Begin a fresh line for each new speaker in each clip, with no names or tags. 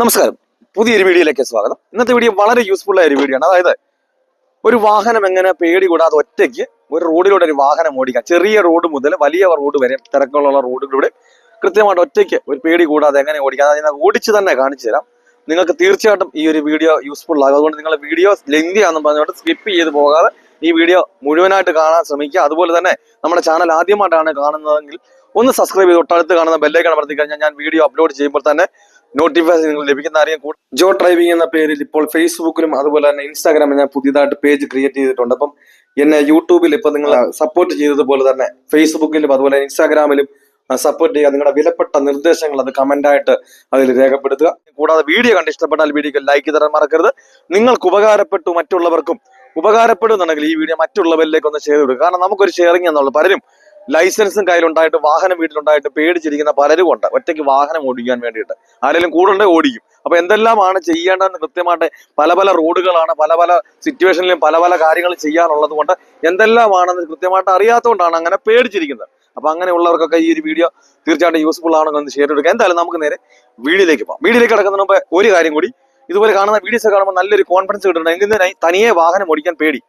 നമസ്കാരം. പുതിയൊരു വീഡിയോയിലേക്ക് സ്വാഗതം. ഇന്നത്തെ വീഡിയോ വളരെ യൂസ്ഫുൾ ആയ ഒരു വീഡിയോ ആണ്. അതായത് ഒരു വാഹനം എങ്ങനെ പേടി കൂടാതെ ഒറ്റയ്ക്ക് ഒരു റോഡിലൂടെ ഒരു വാഹനം ഓടിക്കാം. ചെറിയ റോഡ് മുതൽ വലിയ റോഡ് വരെ തിരക്കുള്ള റോഡിലൂടെ കൃത്യമായിട്ട് ഒറ്റയ്ക്ക് ഒരു പേടി കൂടാതെ എങ്ങനെ ഓടിക്കാം? അതായത് ഓടിച്ച് തന്നെ കാണിച്ചു തരാം. നിങ്ങൾക്ക് തീർച്ചയായിട്ടും ഈ ഒരു വീഡിയോ യൂസ്ഫുൾ ആകും. അതുകൊണ്ട് നിങ്ങൾ വീഡിയോ ലെങ്തി ആണെന്ന് പറഞ്ഞുകൊണ്ട് സ്കിപ്പ് ചെയ്ത് പോകാതെ ഈ വീഡിയോ മുഴുവനായിട്ട് കാണാൻ ശ്രമിക്കുക. അതുപോലെ തന്നെ നമ്മുടെ ചാനൽ ആദ്യമായിട്ടാണ് കാണുന്നതെങ്കിൽ ഒന്ന് സബ്സ്ക്രൈബ് ചെയ്ത് തൊട്ടടുത്ത് കാണുന്ന ബെല്ലേക്കാണ് കഴിഞ്ഞാൽ ഞാൻ വീഡിയോ അപ്ലോഡ് ചെയ്യുമ്പോൾ തന്നെ നോട്ടിഫിക്കേഷൻ നിങ്ങൾ ലഭിക്കുന്ന അറിയാൻ കൂടും. ജോ ഡ്രൈവിംഗ് എന്ന പേരിൽ ഇപ്പോൾ ഫേസ്ബുക്കിലും അതുപോലെ തന്നെ ഇൻസ്റ്റാഗ്രാമിൽ ഞാൻ പുതിയതായിട്ട് പേജ് ക്രിയേറ്റ് ചെയ്തിട്ടുണ്ട്. അപ്പം എന്നെ യൂട്യൂബിൽ ഇപ്പൊ നിങ്ങൾ സപ്പോർട്ട് ചെയ്തതുപോലെ തന്നെ ഫേസ്ബുക്കിലും അതുപോലെ ഇൻസ്റ്റാഗ്രാമിലും സപ്പോർട്ട് ചെയ്യുക. നിങ്ങളുടെ വിലപ്പെട്ട നിർദ്ദേശങ്ങൾ അത് കമന്റ് ആയിട്ട് അതിൽ രേഖപ്പെടുത്തുക. കൂടാതെ വീഡിയോ കണ്ട് ഇഷ്ടപ്പെട്ടാൽ വീഡിയോക്ക് ലൈക്ക് തരാൻ മറക്കരുത്. നിങ്ങൾക്ക് ഉപകാരപ്പെട്ടു മറ്റുള്ളവർക്കും ഉപകാരപ്പെടുന്നുണ്ടെങ്കിൽ ഈ വീഡിയോ മറ്റുള്ളവരിലേക്ക് ഒന്ന് ഷെയർ കൊടുക്കുക. കാരണം നമുക്കൊരു ഷെയറിംഗ് എന്നുള്ളത് പലരും ലൈസൻസും കയ്യിലുണ്ടായിട്ട് വാഹനം വീട്ടിലുണ്ടായിട്ട് പേടിച്ചിരിക്കുന്ന പലരും ഉണ്ട്. ഒറ്റയ്ക്ക് വാഹനം ഓടിക്കാൻ വേണ്ടിയിട്ട്. ആരെങ്കിലും കൂടെ ഓടിക്കും. അപ്പൊ എന്തെല്ലാമാണ് ചെയ്യേണ്ടതെന്ന് കൃത്യമായിട്ട് പല പല റോഡുകളാണ് പല പല സിറ്റുവേഷനിലും പല പല കാര്യങ്ങൾ ചെയ്യാനുള്ളത് കൊണ്ട് എന്തെല്ലാമാണെന്ന് കൃത്യമായിട്ട് അറിയാത്തതുകൊണ്ടാണ് അങ്ങനെ പേടിച്ചിരിക്കുന്നത്. അപ്പൊ അങ്ങനെയുള്ളവർക്കൊക്കെ ഈ ഒരു വീഡിയോ തീർച്ചയായിട്ടും യൂസ്ഫുൾ ആണെന്ന് ഒന്ന് ഷെയർ എടുക്കുക എന്തായാലും നമുക്ക് നേരെ വീഡിയോയിലേക്ക് പോകാം. വീഡിയോയിലേക്ക് കിടക്കുന്നതിന് മുമ്പ് ഒരു കാര്യം കൂടി. ഇതുപോലെ കാണുന്ന വീഡിയോസ് കാണുമ്പോൾ നല്ലൊരു കോൺഫിഡൻസ് കിട്ടുന്നുണ്ട് എന്തിനായി തനിയെ വാഹനം ഓടിക്കാൻ പേടി.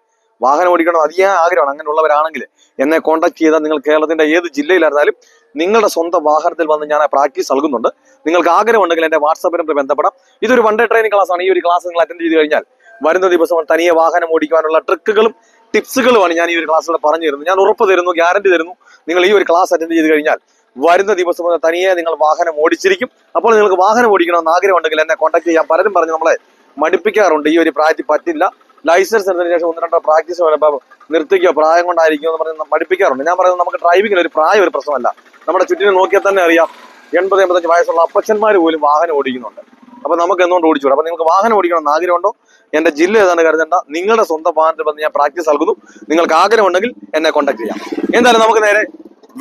വാഹനം ഓടിക്കണം അതിയായ ആഗ്രഹമാണ്. അങ്ങനെയുള്ളവരാണെങ്കിൽ എന്നെ കോൺടാക്ട് ചെയ്താൽ നിങ്ങൾ കേരളത്തിന്റെ ഏത് ജില്ലയിലായിരുന്നാലും നിങ്ങളുടെ സ്വന്തം വാഹനത്തിൽ വന്ന് ഞാൻ പ്രാക്ടീസ് നൽകുന്നുണ്ട്. നിങ്ങൾക്ക് ആഗ്രഹമുണ്ടെങ്കിൽ എന്റെ വാട്സാപ്പ് നമ്പർ ബന്ധപ്പെടാം. ഇതൊരു വൺ ഡേ ട്രെയിനിങ് ക്ലാസ് ആണ്. ഈ ഒരു ക്ലാസ് നിങ്ങൾ അറ്റൻഡ് ചെയ്ത് കഴിഞ്ഞാൽ വരുന്ന ദിവസം തനിയെ വാഹനം ഓടിക്കാനുള്ള ട്രിക്കുകളും ടിപ്സുകളുമാണ് ഞാൻ ഈ ഒരു ക്ലാസ്സിലൂടെ പറഞ്ഞു തരുന്നത്. ഞാൻ ഉറപ്പ് തരുന്നു ഗ്യാരണ്ടി തരുന്നു. നിങ്ങൾ ഈ ഒരു ക്ലാസ് അറ്റൻഡ് ചെയ്ത് കഴിഞ്ഞാൽ വരുന്ന ദിവസം തനിയെ നിങ്ങൾ വാഹനം ഓടിച്ചിരിക്കും. അപ്പോൾ നിങ്ങൾക്ക് വാഹനം ഓടിക്കണമെന്ന് ആഗ്രഹമുണ്ടെങ്കിൽ എന്നെ കോൺടാക്ട് ചെയ്യാൻ പലരും പറഞ്ഞ് നമ്മളെ മടുപ്പിക്കാറുണ്ട്. ഈ ഒരു പ്രായത്തിൽ പറ്റില്ല. ലൈസൻസ് എടുത്തതിന് ശേഷം ഒന്ന് രണ്ടോ പ്രാക്ടീസ് വരുമ്പോൾ നിർത്തിക്കോ? പ്രായം കൊണ്ടായിരിക്കുമോ എന്ന് പറഞ്ഞ് മടുപ്പിക്കാറുണ്ട്. ഞാൻ പറയുന്നത് നമുക്ക് ഡ്രൈവിംഗിൽ ഒരു പ്രായം ഒരു പ്രശ്നമല്ല. നമ്മുടെ ചുറ്റിനെ നോക്കിയാൽ തന്നെ അറിയാം എൺപത് എൺപത്തഞ്ച് വയസ്സുള്ള അപ്പച്ചന്മാർ പോലും വാഹനം ഓടിക്കുന്നുണ്ട്. അപ്പൊ നമുക്ക് എന്തുകൊണ്ട് ഓടിച്ചു അപ്പൊ നിങ്ങൾക്ക് വാഹനം ഓടിക്കണം എന്ന് ആഗ്രഹമുണ്ടോ? എന്റെ ജില്ല ഏതാണ് കരുതേണ്ട. നിങ്ങളുടെ സ്വന്തം വാഹനത്തിൽ വന്ന് ഞാൻ പ്രാക്ടീസ് നൽകുന്നു. നിങ്ങൾക്ക് ആഗ്രഹമുണ്ടെങ്കിൽ എന്നെ കോൺടാക്ട് ചെയ്യാം. എന്തായാലും നമുക്ക് നേരെ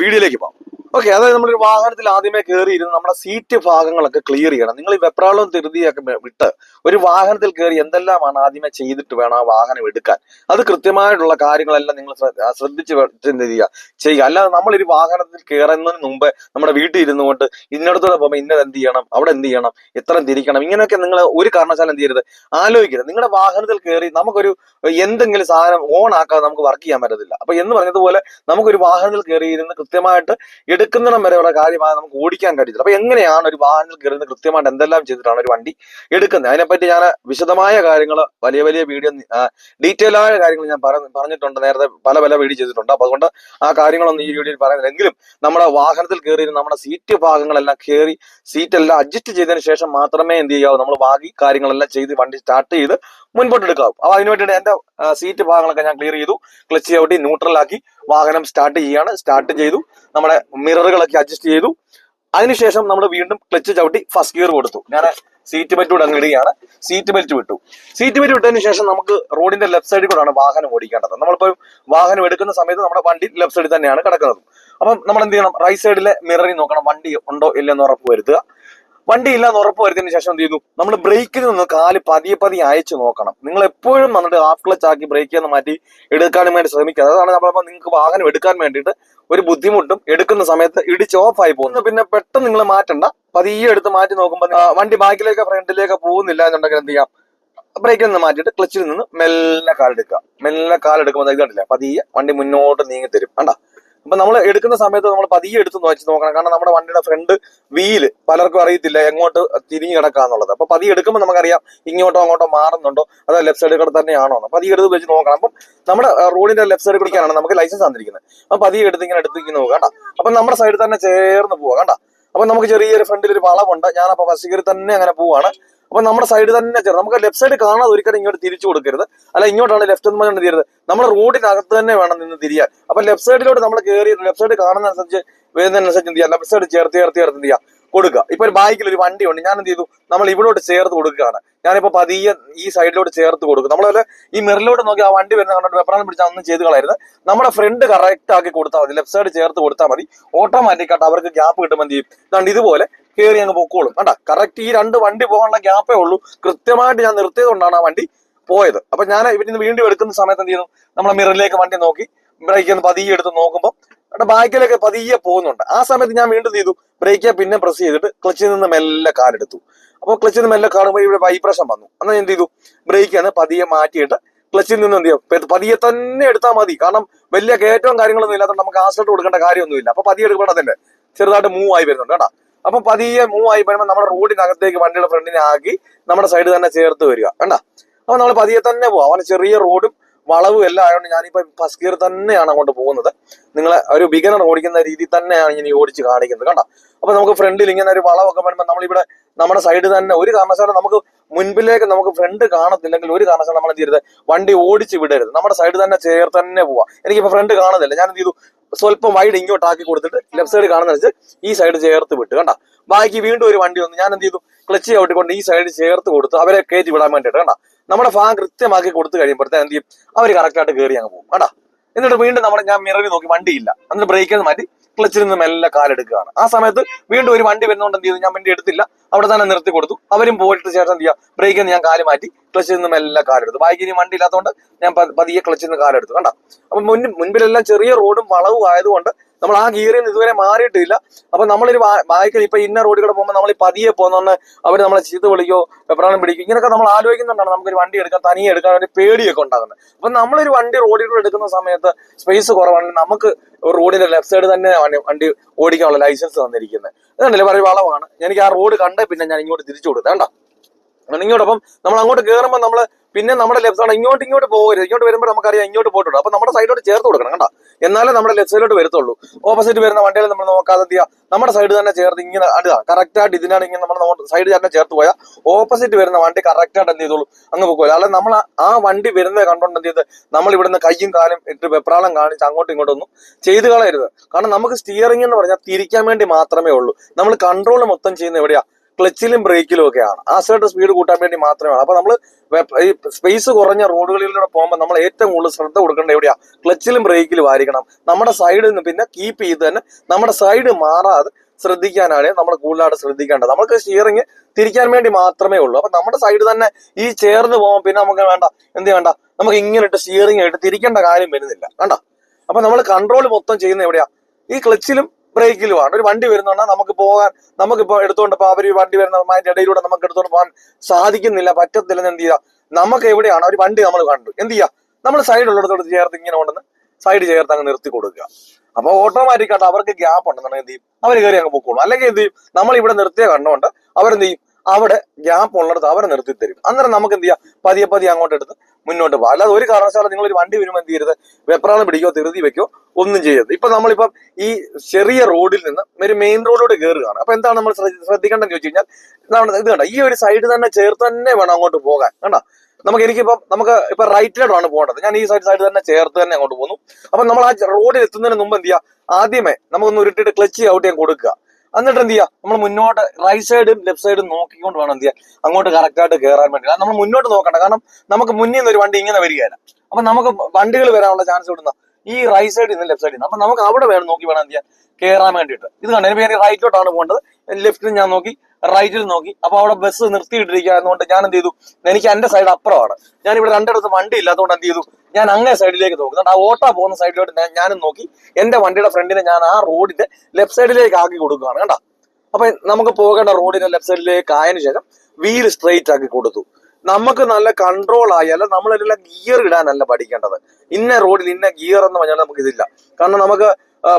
വീഡിയോയിലേക്ക് പോകാം. ഓക്കെ അതായത് നമ്മളൊരു വാഹനത്തിൽ ആദ്യമേ കയറിയിരുന്ന് നമ്മുടെ സീറ്റ് ഭാഗങ്ങളൊക്കെ ക്ലിയർ ചെയ്യണം. നിങ്ങൾ ഈ വെപ്രാളം തിരുതിയൊക്കെ വിട്ട് ഒരു വാഹനത്തിൽ കയറി എന്തെല്ലാമാണ് ആദ്യമേ ചെയ്തിട്ട് വേണം ആ വാഹനം എടുക്കാൻ? അത് കൃത്യമായിട്ടുള്ള കാര്യങ്ങളെല്ലാം നിങ്ങൾ ശ്രദ്ധിച്ച് ചെയ്യുക. ചെയ്യുക. അല്ലാതെ നമ്മൾ ഒരു വാഹനത്തിൽ കയറുന്നതിന് മുമ്പ് നമ്മുടെ വീട്ടിൽ ഇരുന്നു കൊണ്ട് ഇന്നടത്തോടെ പോകുമ്പോൾ ഇന്നത് എന്ത് ചെയ്യണം? അവിടെ എന്ത് ചെയ്യണം? എത്ര തിരിക്കണം? ഇങ്ങനെയൊക്കെ നിങ്ങൾ ഒരു കാരണവശാലും എന്ത് ചെയ്യരുത്. ആലോചിക്കരുത്. നിങ്ങളുടെ വാഹനത്തിൽ കയറി നമുക്കൊരു എന്തെങ്കിലും സാധനം ഓൺ ആക്കാതെ നമുക്ക് വർക്ക് ചെയ്യാൻ പറ്റത്തില്ല. അപ്പൊ എന്ന് പറഞ്ഞതുപോലെ നമുക്കൊരു വാഹനത്തിൽ കയറി ഇരുന്ന് കൃത്യമായിട്ട് എടുക്കുന്നിടം വരെയുള്ള കാര്യമായി നമുക്ക് ഓടിക്കാൻ കഴിയത്തില്ല. അപ്പൊ എങ്ങനെയാണ് ഒരു വാഹനത്തിൽ കയറി കൃത്യമായിട്ട് എന്തെല്ലാം ചെയ്തിട്ടാണ് ഒരു വണ്ടി എടുക്കുന്നത്? അതിനെപ്പറ്റി ഞാൻ വിശദമായ കാര്യങ്ങൾ വലിയ വലിയ വീഡിയോ ഡീറ്റെയിൽ ആയ കാര്യങ്ങൾ ഞാൻ പറഞ്ഞിട്ടുണ്ട്. നേരത്തെ പല പല വീഡിയോ ചെയ്തിട്ടുണ്ട്. അപ്പൊ അതുകൊണ്ട് ആ കാര്യങ്ങളൊന്നും ഈ വീഡിയോയിൽ പറയുന്നില്ല. എങ്കിലും നമ്മുടെ വാഹനത്തിൽ കയറി നമ്മുടെ സീറ്റ് ഭാഗങ്ങളെല്ലാം കയറി സീറ്റ് എല്ലാം അഡ്ജസ്റ്റ് ചെയ്തതിന് ശേഷം മാത്രമേ എന്ത് ചെയ്യാവൂ? നമ്മൾ ബാക്കി കാര്യങ്ങളെല്ലാം ചെയ്ത് വണ്ടി സ്റ്റാർട്ട് ചെയ്ത് മുൻപോട്ട് എടുക്കാവും. അപ്പൊ അതിന് വേണ്ടിയിട്ട് എന്റെ സീറ്റ് ഭാഗങ്ങളൊക്കെ ഞാൻ ക്ലിയർ ചെയ്തു. ക്ലച്ച് ചവിട്ടി ന്യൂട്രലാക്കി വാഹനം സ്റ്റാർട്ട് ചെയ്യാണ്. സ്റ്റാർട്ട് ചെയ്തു. നമ്മുടെ മിററുകളൊക്കെ അഡ്ജസ്റ്റ് ചെയ്തു. അതിനുശേഷം നമ്മൾ വീണ്ടും ക്ലച്ച് ചവിട്ടി ഫസ്റ്റ് ഗിയർ കൊടുത്തു. ഞാൻ സീറ്റ് ബെൽറ്റ് കൂടെ അങ്ങിടുകയാണ് സീറ്റ് ബെൽറ്റ് വിട്ടു. സീറ്റ് ബെൽറ്റ് വിട്ടതിന് ശേഷം നമുക്ക് റോഡിന്റെ ലെഫ്റ്റ് സൈഡിൽ കൂടെയാണ് വാഹനം ഓടിക്കേണ്ടത്. നമ്മളിപ്പോൾ വാഹനം എടുക്കുന്ന സമയത്ത് നമ്മുടെ വണ്ടി ലെഫ്റ്റ് സൈഡിൽ തന്നെയാണ് കിടക്കുന്നത്. അപ്പം നമ്മൾ എന്ത് ചെയ്യണം? റൈറ്റ് സൈഡിലെ മിററിൽ നോക്കണം. വണ്ടി ഉണ്ടോ ഇല്ലെന്ന് ഉറപ്പ് വരുത്തുക. വണ്ടി ഇല്ലാന്ന് ഉറപ്പ് വരുത്തിന് ശേഷം എന്ത് ചെയ്യുന്നു നമ്മൾ ബ്രേക്കിൽ നിന്ന് കാൽ പതിയെ പതിയെ അയച്ചു നോക്കണം. നിങ്ങൾ എപ്പോഴും വന്നിട്ട് ഹാഫ് ക്ലച്ച് ആക്കി ബ്രേക്കിൽ നിന്ന് മാറ്റി എടുക്കാനും വേണ്ടി ശ്രമിക്കുക. അതാണ് നമ്മളിപ്പോൾ നിങ്ങൾക്ക് വാഹനം എടുക്കാൻ വേണ്ടിയിട്ട് ഒരു ബുദ്ധിമുട്ടും എടുക്കുന്ന സമയത്ത് ഇടിച്ച് ഓഫ് ആയി പോകുന്നു പിന്നെ പെട്ടെന്ന് നിങ്ങൾ മാറ്റണ്ട. പതിയെ എടുത്ത് മാറ്റി നോക്കുമ്പോൾ വണ്ടി ബാക്കിലേക്ക് ഫ്രണ്ടിലേക്ക് പോകുന്നില്ല എന്നുണ്ടെങ്കിൽ എന്ത് ചെയ്യാം? ബ്രേക്കിൽ നിന്ന് മാറ്റിയിട്ട് ക്ലച്ചിൽ നിന്ന് മെല്ലെ കാലെടുക്കുക. മെല്ലെ കാലെടുക്കുമ്പോൾ ഇത് കണ്ടില്ല? പതിയെ വണ്ടി മുന്നോട്ട് നീങ്ങി തരും. കണ്ട? അപ്പൊ നമ്മൾ എടുക്കുന്ന സമയത്ത് നമ്മൾ പതിയെ എടുത്ത് നോക്കി നോക്കണം. കാരണം നമ്മുടെ വണ്ടിയുടെ ഫ്രണ്ട് വീൽ പലർക്കും അറിയത്തില്ല എങ്ങോട്ട് തിരിഞ്ഞു കിടക്കാന്നുള്ളത് അപ്പൊ പതിയെ എടുക്കുമ്പോൾ നമുക്കറിയാം ഇങ്ങോട്ടോ അങ്ങോട്ടോ മാറുന്നുണ്ടോ? അതോ ലെഫ്റ്റ് സൈഡിൽ കൂടെ തന്നെയാണോ എന്ന്. പതിയെ എടുത്ത് വെച്ച് നോക്കണം. അപ്പം നമ്മുടെ റോഡിന്റെ ലെഫ്റ്റ് സൈഡിൽ കുടിക്കാനാണ് നമുക്ക് ലൈസൻസ് തന്നിരിക്കുന്നത്. അപ്പൊ പതിയെ എടുത്ത് ഇങ്ങനെ എടുത്ത് ഇങ്ങനെ നോക്കുക അപ്പൊ നമ്മുടെ സൈഡിൽ തന്നെ ചേർന്ന് പോവാ കണ്ട അപ്പൊ നമുക്ക് ചെറിയൊരു ഫ്രണ്ടിൽ ഒരു വളവുണ്ട്. ഞാനപ്പോ ഗിയറിൽ തന്നെ അങ്ങനെ പോവാണ്. അപ്പൊ നമ്മുടെ സൈഡ് തന്നെ ചേർന്ന്. നമുക്ക് ലെഫ്റ്റ് സൈഡ് കാണാതെ ഒരിക്കലും ഇങ്ങോട്ട് തിരിച്ചു കൊടുക്കരുത്. അല്ല ഇങ്ങോട്ടാണ് ലെഫ്റ്റ് എന്ന് പറഞ്ഞാൽ തിരിയരുത്. നമ്മുടെ റോഡിനകത്ത് തന്നെ വേണം നിന്ന് തിരിയാൻ. അപ്പൊ ലെഫ്റ്റ് സൈഡിലോട്ട് നമ്മൾ കയറി ലെഫ്റ്റ് സൈഡ് കാണുന്നതനുസരിച്ച് വരുന്നതനുസരിച്ച് എന്ത് ചെയ്യാം? ലെഫ്റ്റ് സൈഡ് ചേർത്ത് ചേർത്ത് ചേർത്ത് എന്ത് ചെയ്യാം? കൊടുക്കുക. ഇപ്പൊ ഒരു ബാക്കിൽ ഒരു വണ്ടി ഉണ്ട് ഞാൻ എന്ത് ചെയ്തു? നമ്മൾ ഇവിടോട്ട് ചേർത്ത് കൊടുക്കുകയാണ്. ഞാനിപ്പോ പതിയെ ഈ സൈഡിലോട്ട് ചേർത്ത് കൊടുക്കും. നമ്മളെ ഈ മിറിലോട്ട് നോക്കി ആ വണ്ടി വരുന്ന കണ്ടോ വെപ്രാൻ പിടിച്ചാൽ ഒന്നും ചെയ്ത് കളയരുത്. നമ്മുടെ ഫ്രണ്ട് കറക്റ്റ് ആക്കി കൊടുത്താൽ മതി. ലെഫ്റ്റ് സൈഡ് ചേർത്ത് കൊടുത്താൽ മതി. ഓട്ടോമാറ്റിക്കായിട്ട് അവർക്ക് ഗ്യാപ്പ് കിട്ടുമ്പോൾ എന്ത് ചെയ്യും? ഇതുപോലെ കയറി അങ്ങ് പൊക്കോളും. കണ്ട? കറക്റ്റ് ഈ രണ്ട് വണ്ടി പോകാനുള്ള ഗ്യാപ്പേ ഉള്ളൂ. കൃത്യമായിട്ട് ഞാൻ നിർത്തിയതുകൊണ്ടാണ് ആ വണ്ടി പോയത്. അപ്പൊ ഞാൻ ഇവരിന്ന് വീണ്ടും എടുക്കുന്ന സമയത്ത് എന്ത് ചെയ്യുന്നു നമ്മളെ മിററിലേക്ക് വണ്ടി നോക്കി. ബ്രേക്ക് ഒന്ന് പതിയെ എടുത്ത് നോക്കുമ്പോൾ അവിടെ ബാക്കിലൊക്കെ പതിയെ പോകുന്നുണ്ട്. ആ സമയത്ത് ഞാൻ വീണ്ടും ചെയ്തു? ബ്രേക്ക് പിന്നെ പ്രസ് ചെയ്തിട്ട് ക്ലച്ചിൽ നിന്ന് മെല്ലെ കാലെടുത്തു അപ്പോൾ ക്ലച്ചിൽ നിന്ന് മെല്ലെ കാണുമ്പോൾ ഇവിടെ വൈബ്രേഷൻ വന്നു. ഞാൻ എന്ത് ചെയ്തു? ബ്രേക്കാണ് പതിയെ മാറ്റിയിട്ട് ക്ലച്ചിൽ നിന്ന് എന്ത് ചെയ്യും പതിയെ തന്നെ എടുത്താൽ മതി. കാരണം വലിയ കയറ്റവും കാര്യങ്ങളൊന്നും ഇല്ലാത്ത നമുക്ക് ആശ്രട്ട് കൊടുക്കേണ്ട കാര്യമൊന്നുമില്ല. അപ്പൊ പതിയെ എടുക്കണം തന്നെ ചെറുതായിട്ട് മൂവ് ആയി വരുന്നുണ്ട്. കേട്ടോ അപ്പൊ പതിയെ മൂവ് ആയി വരുമ്പോൾ നമ്മുടെ റോഡിനകത്തേക്ക് വണ്ടിയുടെ ഫ്രണ്ടിനെ ആക്കി നമ്മുടെ സൈഡ് തന്നെ ചേർത്ത് വരിക കണ്ട? അപ്പൊ നമ്മൾ പതിയെ തന്നെ പോവാം. അവന് ചെറിയ റോഡും വളവും എല്ലാം ആയതുകൊണ്ട് ഞാനിപ്പോ ഫസ്റ്റ് ഗിയർ തന്നെയാണ് അങ്ങോട്ട് പോകുന്നത്. നിങ്ങളെ ഒരു ബിഗനർ ഓടിക്കുന്ന രീതി തന്നെയാണ് ഇനി ഓടിച്ച് കാണിക്കുന്നത് കണ്ട? അപ്പൊ നമുക്ക് ഫ്രണ്ടിൽ ഇങ്ങനെ ഒരു വളവൊക്കെ വരുമ്പോൾ നമ്മളിവിടെ നമ്മുടെ സൈഡ് തന്നെ ഒരു കാരണവശാലും നമുക്ക് മുൻപിലേക്ക് നമുക്ക് ഫ്രണ്ട് കാണത്തില്ലെങ്കിൽ ഒരു കാരണവശാലും നമ്മൾ എന്ത് ചെയ്യരുത്? വണ്ടി ഓടിച്ച് വിടരുത്. നമ്മുടെ സൈഡ് തന്നെ ചേർത്ത് തന്നെ പോവാം. എനിക്കിപ്പോ ഫ്രണ്ട് കാണുന്നില്ല. ഞാൻ എന്ത് ചെയ്തു? സ്വല്പം വൈഡ് ഇങ്ങോട്ട് ആക്കി കൊടുത്തിട്ട് ലെഫ്റ്റ് സൈഡ് കാണുന്ന വെച്ച് ഈ സൈഡ് ചേർത്ത് വിട്ട് കണ്ട? ബാക്കി വീണ്ടും ഒരു വണ്ടി വന്നു ഞാൻ എന്ത് ചെയ്തു ക്ലച്ച് ചവിട്ടിക്കൊണ്ട് ഈ സൈഡ് ചേർത്ത് കൊടുത്ത് അവരെ കയറ്റി വിടാൻ വേണ്ടിയിട്ട് കണ്ട? നമ്മുടെ ഫാൻ കൃത്യമാക്കി കൊടുത്തു കഴിയുമ്പോഴത്തെ എന്ത് ചെയ്യും? അവർ കറക്റ്റായിട്ട് കയറി അങ്ങ് പോകും കണ്ട? എന്നിട്ട് വീണ്ടും നമ്മുടെ ഞാൻ മിററിൽ നോക്കി വണ്ടിയില്ല. എന്നിട്ട് ബ്രേക്കിൽ മാറ്റി ക്ലച്ചിൽ നിന്ന് മെല്ലെ കാലെടുക്കുകയാണ്. ആ സമയത്ത് വീണ്ടും ഒരു വണ്ടി വരുന്നതുകൊണ്ട് എന്ത് ചെയ്തു? ഞാൻ വണ്ടി എടുത്തില്ല. അവിടെ തന്നെ നിർത്തി കൊടുത്തു. അവരും പോയിട്ട് ശേഷം എന്ത് ചെയ്യുക? ബ്രേക്കിൽ നിന്ന് ഞാൻ കാൽ മാറ്റി ക്ലച്ചിൽ നിന്ന് മെല്ലെ കാലെടുത്തു. ബൈക്കിൽ ഇനി വണ്ടി ഇല്ലാത്തതുകൊണ്ട് ഞാൻ പതിയെ ക്ലച്ചിൽ നിന്ന് കാലെടുത്തു. കണ്ട? അപ്പൊ മുൻ മുൻപിലെല്ലാം ചെറിയ റോഡും വളവും ആയതുകൊണ്ട് നമ്മൾ ആ ഗിയറിൽ നിന്ന് ഇതുവരെ മാറിയിട്ടില്ല. അപ്പൊ നമ്മളൊരു ബൈക്കിൽ ഇപ്പൊ ഇന്ന റോഡിൽ പോകുമ്പോൾ നമ്മൾ പതിയെ പോകുന്നതുകൊണ്ട് അവർ നമ്മളെ ചീത്ത വിളിക്കോ പെപ്രാണം പിടിക്കും ഇങ്ങനെയൊക്കെ നമ്മൾ ആലോചിക്കുന്നുണ്ടാണ് നമുക്കൊരു വണ്ടി എടുക്കാൻ തനിയെ എടുക്കാൻ ഒരു പേടിയൊക്കെ ഉണ്ടാകുന്നത്. അപ്പൊ നമ്മളൊരു വണ്ടി റോഡിലൂടെ എടുക്കുന്ന സമയത്ത് സ്പേസ് കുറവാണെങ്കിൽ നമുക്ക് റോഡിന്റെ ലെഫ്റ്റ് സൈഡ് തന്നെ വണ്ടി- ഓടിക്കാനുള്ള ലൈസൻസ് തന്നിരിക്കുന്നത്. അതല്ലേ പറയും വളവാണ്. എനിക്ക് ആ റോഡ് കണ്ടേ പിന്നെ ഞാൻ ഇങ്ങോട്ട് തിരിച്ചു കൊടുത്തേണ്ട ഇങ്ങോട്ടപ്പം നമ്മൾ അങ്ങോട്ട് കയറുമ്പോൾ നമ്മൾ പിന്നെ നമ്മുടെ ലെഫ്റ്റ് ഇങ്ങോട്ട് ഇങ്ങോട്ട് പോകരുത്. ഇങ്ങോട്ട് വരുമ്പോൾ നമുക്കറിയാം ഇങ്ങോട്ട് പോയിട്ടുണ്ട് അപ്പൊ നമ്മുടെ സൈഡോട് ചേർത്ത് കൊടുക്കണം കണ്ടോ? എന്നാലേ നമ്മുടെ ലെഫ്റ്റ് സൈഡിലോട്ട് വരത്തുള്ളൂ. ഓപ്പോസിറ്റ് വരുന്ന വണ്ടികൾ നമ്മൾ നോക്കാതെ എന്ത് നമ്മുടെ സൈഡ് തന്നെ ചേർത്ത് ഇങ്ങനെ അടുക കറക്റ്റായിട്ട് ഇതിനാണ് ഇങ്ങനെ നമ്മൾ സൈഡ് തന്നെ ചേർത്ത് പോയാൽ ഓപ്പോസിറ്റ് വരുന്ന വണ്ടി കറക്റ്റായിട്ട് എന്ത് ചെയ്തോളൂ? അങ്ങ് പോകുമല്ലോ അല്ലാതെ നമ്മൾ ആ- വണ്ടി വരുന്നത് കണ്ടോണ്ട് എന്ത് ചെയ്ത് നമ്മൾ ഇവിടുന്ന് കയ്യും കാലും ഇട്ട് വെപ്രാളം കാണിച്ച് അങ്ങോട്ടും ഇങ്ങോട്ടും ഒന്നും ചെയ്ത് കളയരുത്. കാരണം നമുക്ക് സ്റ്റിയറിംഗ് എന്ന് പറഞ്ഞാൽ തിരിക്കാൻ വേണ്ടി മാത്രമേ ഉള്ളൂ. നമ്മൾ കൺട്രോൾ മൊത്തം ചെയ്യുന്ന എവിടെയാ? ക്ലച്ചിലും ബ്രേക്കിലും ഒക്കെയാണ്. ആ സൈഡ് സ്പീഡ് കൂട്ടാൻ വേണ്ടി മാത്രമാണ്. അപ്പൊ നമ്മൾ ഈ സ്പേസ് കുറഞ്ഞ റോഡുകളിലൂടെ പോകുമ്പോൾ നമ്മൾ ഏറ്റവും കൂടുതൽ ശ്രദ്ധ കൊടുക്കേണ്ടത് എവിടെയാ? ക്ലച്ചിലും ബ്രേക്കിലും ആയിരിക്കണം. നമ്മുടെ സൈഡിൽ നിന്ന് പിന്നെ കീപ്പ് ചെയ്ത് തന്നെ നമ്മുടെ സൈഡ് മാറാതെ ശ്രദ്ധിക്കാനാണ് നമ്മൾ കൂടുതലായിട്ട് ശ്രദ്ധിക്കേണ്ടത്. നമുക്ക് സ്റ്റിയറിങ് തിരിക്കാൻ വേണ്ടി മാത്രമേ ഉള്ളൂ. അപ്പൊ നമ്മുടെ സൈഡ് തന്നെ ഈ ചേർന്ന് പോകാൻ പിന്നെ നമുക്ക് വേണ്ട എന്ത് വേണ്ട നമുക്ക് ഇങ്ങനെ ഇട്ട് സ്റ്റിയറിംഗ് ആയിട്ട് തിരിക്കേണ്ട കാര്യം വരുന്നില്ല. കണ്ട? അപ്പൊ നമ്മൾ കൺട്രോൾ മൊത്തം ചെയ്യുന്ന എവിടെയാ? ഈ ക്ലച്ചിലും ബ്രേക്കിലുമാണ്. ഒരു വണ്ടി വരുന്നുണ്ട് നമുക്ക് പോകാൻ നമുക്കിപ്പോ എടുത്തുകൊണ്ട് ഇപ്പൊ അവർ വണ്ടി വരുന്ന അതിന്റെ ഇടയിലൂടെ നമുക്ക് എടുത്തുകൊണ്ട് പോകാൻ സാധിക്കുന്നില്ല പറ്റത്തില്ലെന്ന് എന്ത് ചെയ്യുക നമുക്ക് എവിടെയാണ് ഒരു വണ്ടി നമ്മൾ കണ്ടു. എന്ത് ചെയ്യുക നമ്മൾ സൈഡുള്ളിടത്തോട് ചേർത്ത് ഇങ്ങനെ കൊണ്ടുവന്ന് സൈഡ് ചേർത്ത് അങ്ങ് നിർത്തി കൊടുക്കുക. അപ്പൊ ഓട്ടോമാറ്റിക് ആയിട്ട് അവർക്ക് ഗ്യാപ്പ് ഉണ്ടെന്നുണ്ടെങ്കിൽ എന്ത് ചെയ്യും? അവർ കയറി അങ്ങ് പൊക്കോളും. അല്ലെങ്കിൽ എന്ത് ചെയ്യും? നമ്മൾ ഇവിടെ നിർത്തിയ കണ്ടുകൊണ്ട് അവരെന്ത് ചെയ്യും? അവിടെ ഗ്യാപ്പ് ഉള്ളിടത്ത് അവരെ നിർത്തി തരും. അന്നേരം നമുക്ക് എന്ത് ചെയ്യാം? പതിയെ പതിയെ അങ്ങോട്ട് എടുത്ത് മുന്നോട്ട് പോകാം. അല്ലാതെ ഒരു കാരണവശാലും നിങ്ങൾ ഒരു വണ്ടി വരുമ്പോൾ എന്ത് ചെയ്യരുത്? വെപ്രാളം പിടിക്കോ തിരുതി വെക്കോ ഒന്നും ചെയ്യരുത്. ഇപ്പൊ നമ്മളിപ്പം ഈ ചെറിയ റോഡിൽ നിന്ന് ഒരു മെയിൻ റോഡിലൂടെ കയറുകയാണ് അപ്പൊ എന്താണ് നമ്മൾ ശ്രദ്ധ- ശ്രദ്ധിക്കേണ്ടതെന്ന് ചോദിച്ചു കഴിഞ്ഞാൽ ഇത് കണ്ട? ഈ ഒരു സൈഡ് തന്നെ ചേർത്ത് തന്നെ വേണം അങ്ങോട്ട് പോകാൻ. കണ്ട? നമുക്ക് എനിക്കിപ്പം നമുക്ക് ഇപ്പൊ റൈറ്റിലോട്ടാണ് പോകേണ്ടത്. ഞാൻ ഈ സൈഡ് സൈഡ് തന്നെ ചേർത്ത് തന്നെ അങ്ങോട്ട് പോകുന്നു. അപ്പൊ നമ്മൾ ആ റോഡിൽ എത്തുന്നതിന് മുമ്പ് എന്ത് ചെയ്യുക? ആദ്യമേ നമുക്കൊന്ന് ഉരുട്ടിട്ട് ക്ലച്ച് ഔട്ട് ചെയ്യാൻ കൊടുക്കുക. എന്നിട്ട് എന്ത് ചെയ്യുക? നമ്മൾ മുന്നോട്ട് റൈറ്റ് സൈഡും ലെഫ്റ്റ് സൈഡും നോക്കിക്കൊണ്ട് വേണം എന്ത് ചെയ്യാൻ അങ്ങോട്ട് കറക്റ്റ് ആയിട്ട് കയറാൻ വേണ്ടി. കാരണം നമ്മൾ മുന്നോട്ട് നോക്കണ്ട. കാരണം നമുക്ക് മുന്നിൽ നിന്ന് ഒരു വണ്ടി ഇങ്ങനെ വരികയില്ല. അപ്പൊ നമുക്ക് വണ്ടികൾ വരാനുള്ള ചാൻസ് ഇടുന്ന ഈ റൈറ്റ് സൈഡിൽ നിന്ന് ലെഫ്റ്റ് സൈഡിൽ നിന്ന് അപ്പൊ നമുക്ക് അവിടെ വേണം നോക്കി വേണം എന്ത് ചെയ്യാൻ? കയറാൻ വേണ്ടിയിട്ട്. ഇത് കണ്ടു? എനിക്ക് റൈറ്റിലോട്ടാണ് പോകേണ്ടത്. ലെഫ്റ്റിൽ ഞാൻ നോക്കി റൈറ്റിൽ നോക്കി. അപ്പൊ അവിടെ ബസ് നിർത്തിയിട്ടിരിക്കുക എന്നുകൊണ്ട് ഞാൻ എന്ത് ചെയ്തു? എനിക്ക് എന്റെ സൈഡ് അപ്പുറമാണ്. ഞാൻ ഇവിടെ രണ്ടിടത്ത് വണ്ടി ഇല്ലാത്തതുകൊണ്ട് എന്ത് ചെയ്തു? ഞാൻ അങ്ങേ സൈഡിലേക്ക് നോക്കുന്നുണ്ട് ആ ഓട്ടോ പോകുന്ന സൈഡിലോട്ട് ഞാൻ- ഞാനും നോക്കി എന്റെ വണ്ടിയുടെ ഫ്രണ്ടിനെ ഞാൻ ആ റോഡിന്റെ ലെഫ്റ്റ് സൈഡിലേക്ക് ആക്കി കൊടുക്കുകയാണ്. കേട്ടോ അപ്പൊ നമുക്ക് പോകേണ്ട റോഡിന്റെ ലെഫ്റ്റ് സൈഡിലേക്ക് ആയതിനു ശേഷം വീൽ സ്ട്രെയിറ്റ് ആക്കി കൊടുത്തു. നമുക്ക് നല്ല കൺട്രോൾ ആയാൽ നമ്മളെല്ലാം ഗിയർ ഇടാനല്ല പഠിക്കേണ്ടത്. ഇന്ന റോഡിൽ ഇന്ന ഗിയർ എന്ന് പറഞ്ഞാൽ നമുക്ക് ഇതില്ല. കാരണം നമുക്ക്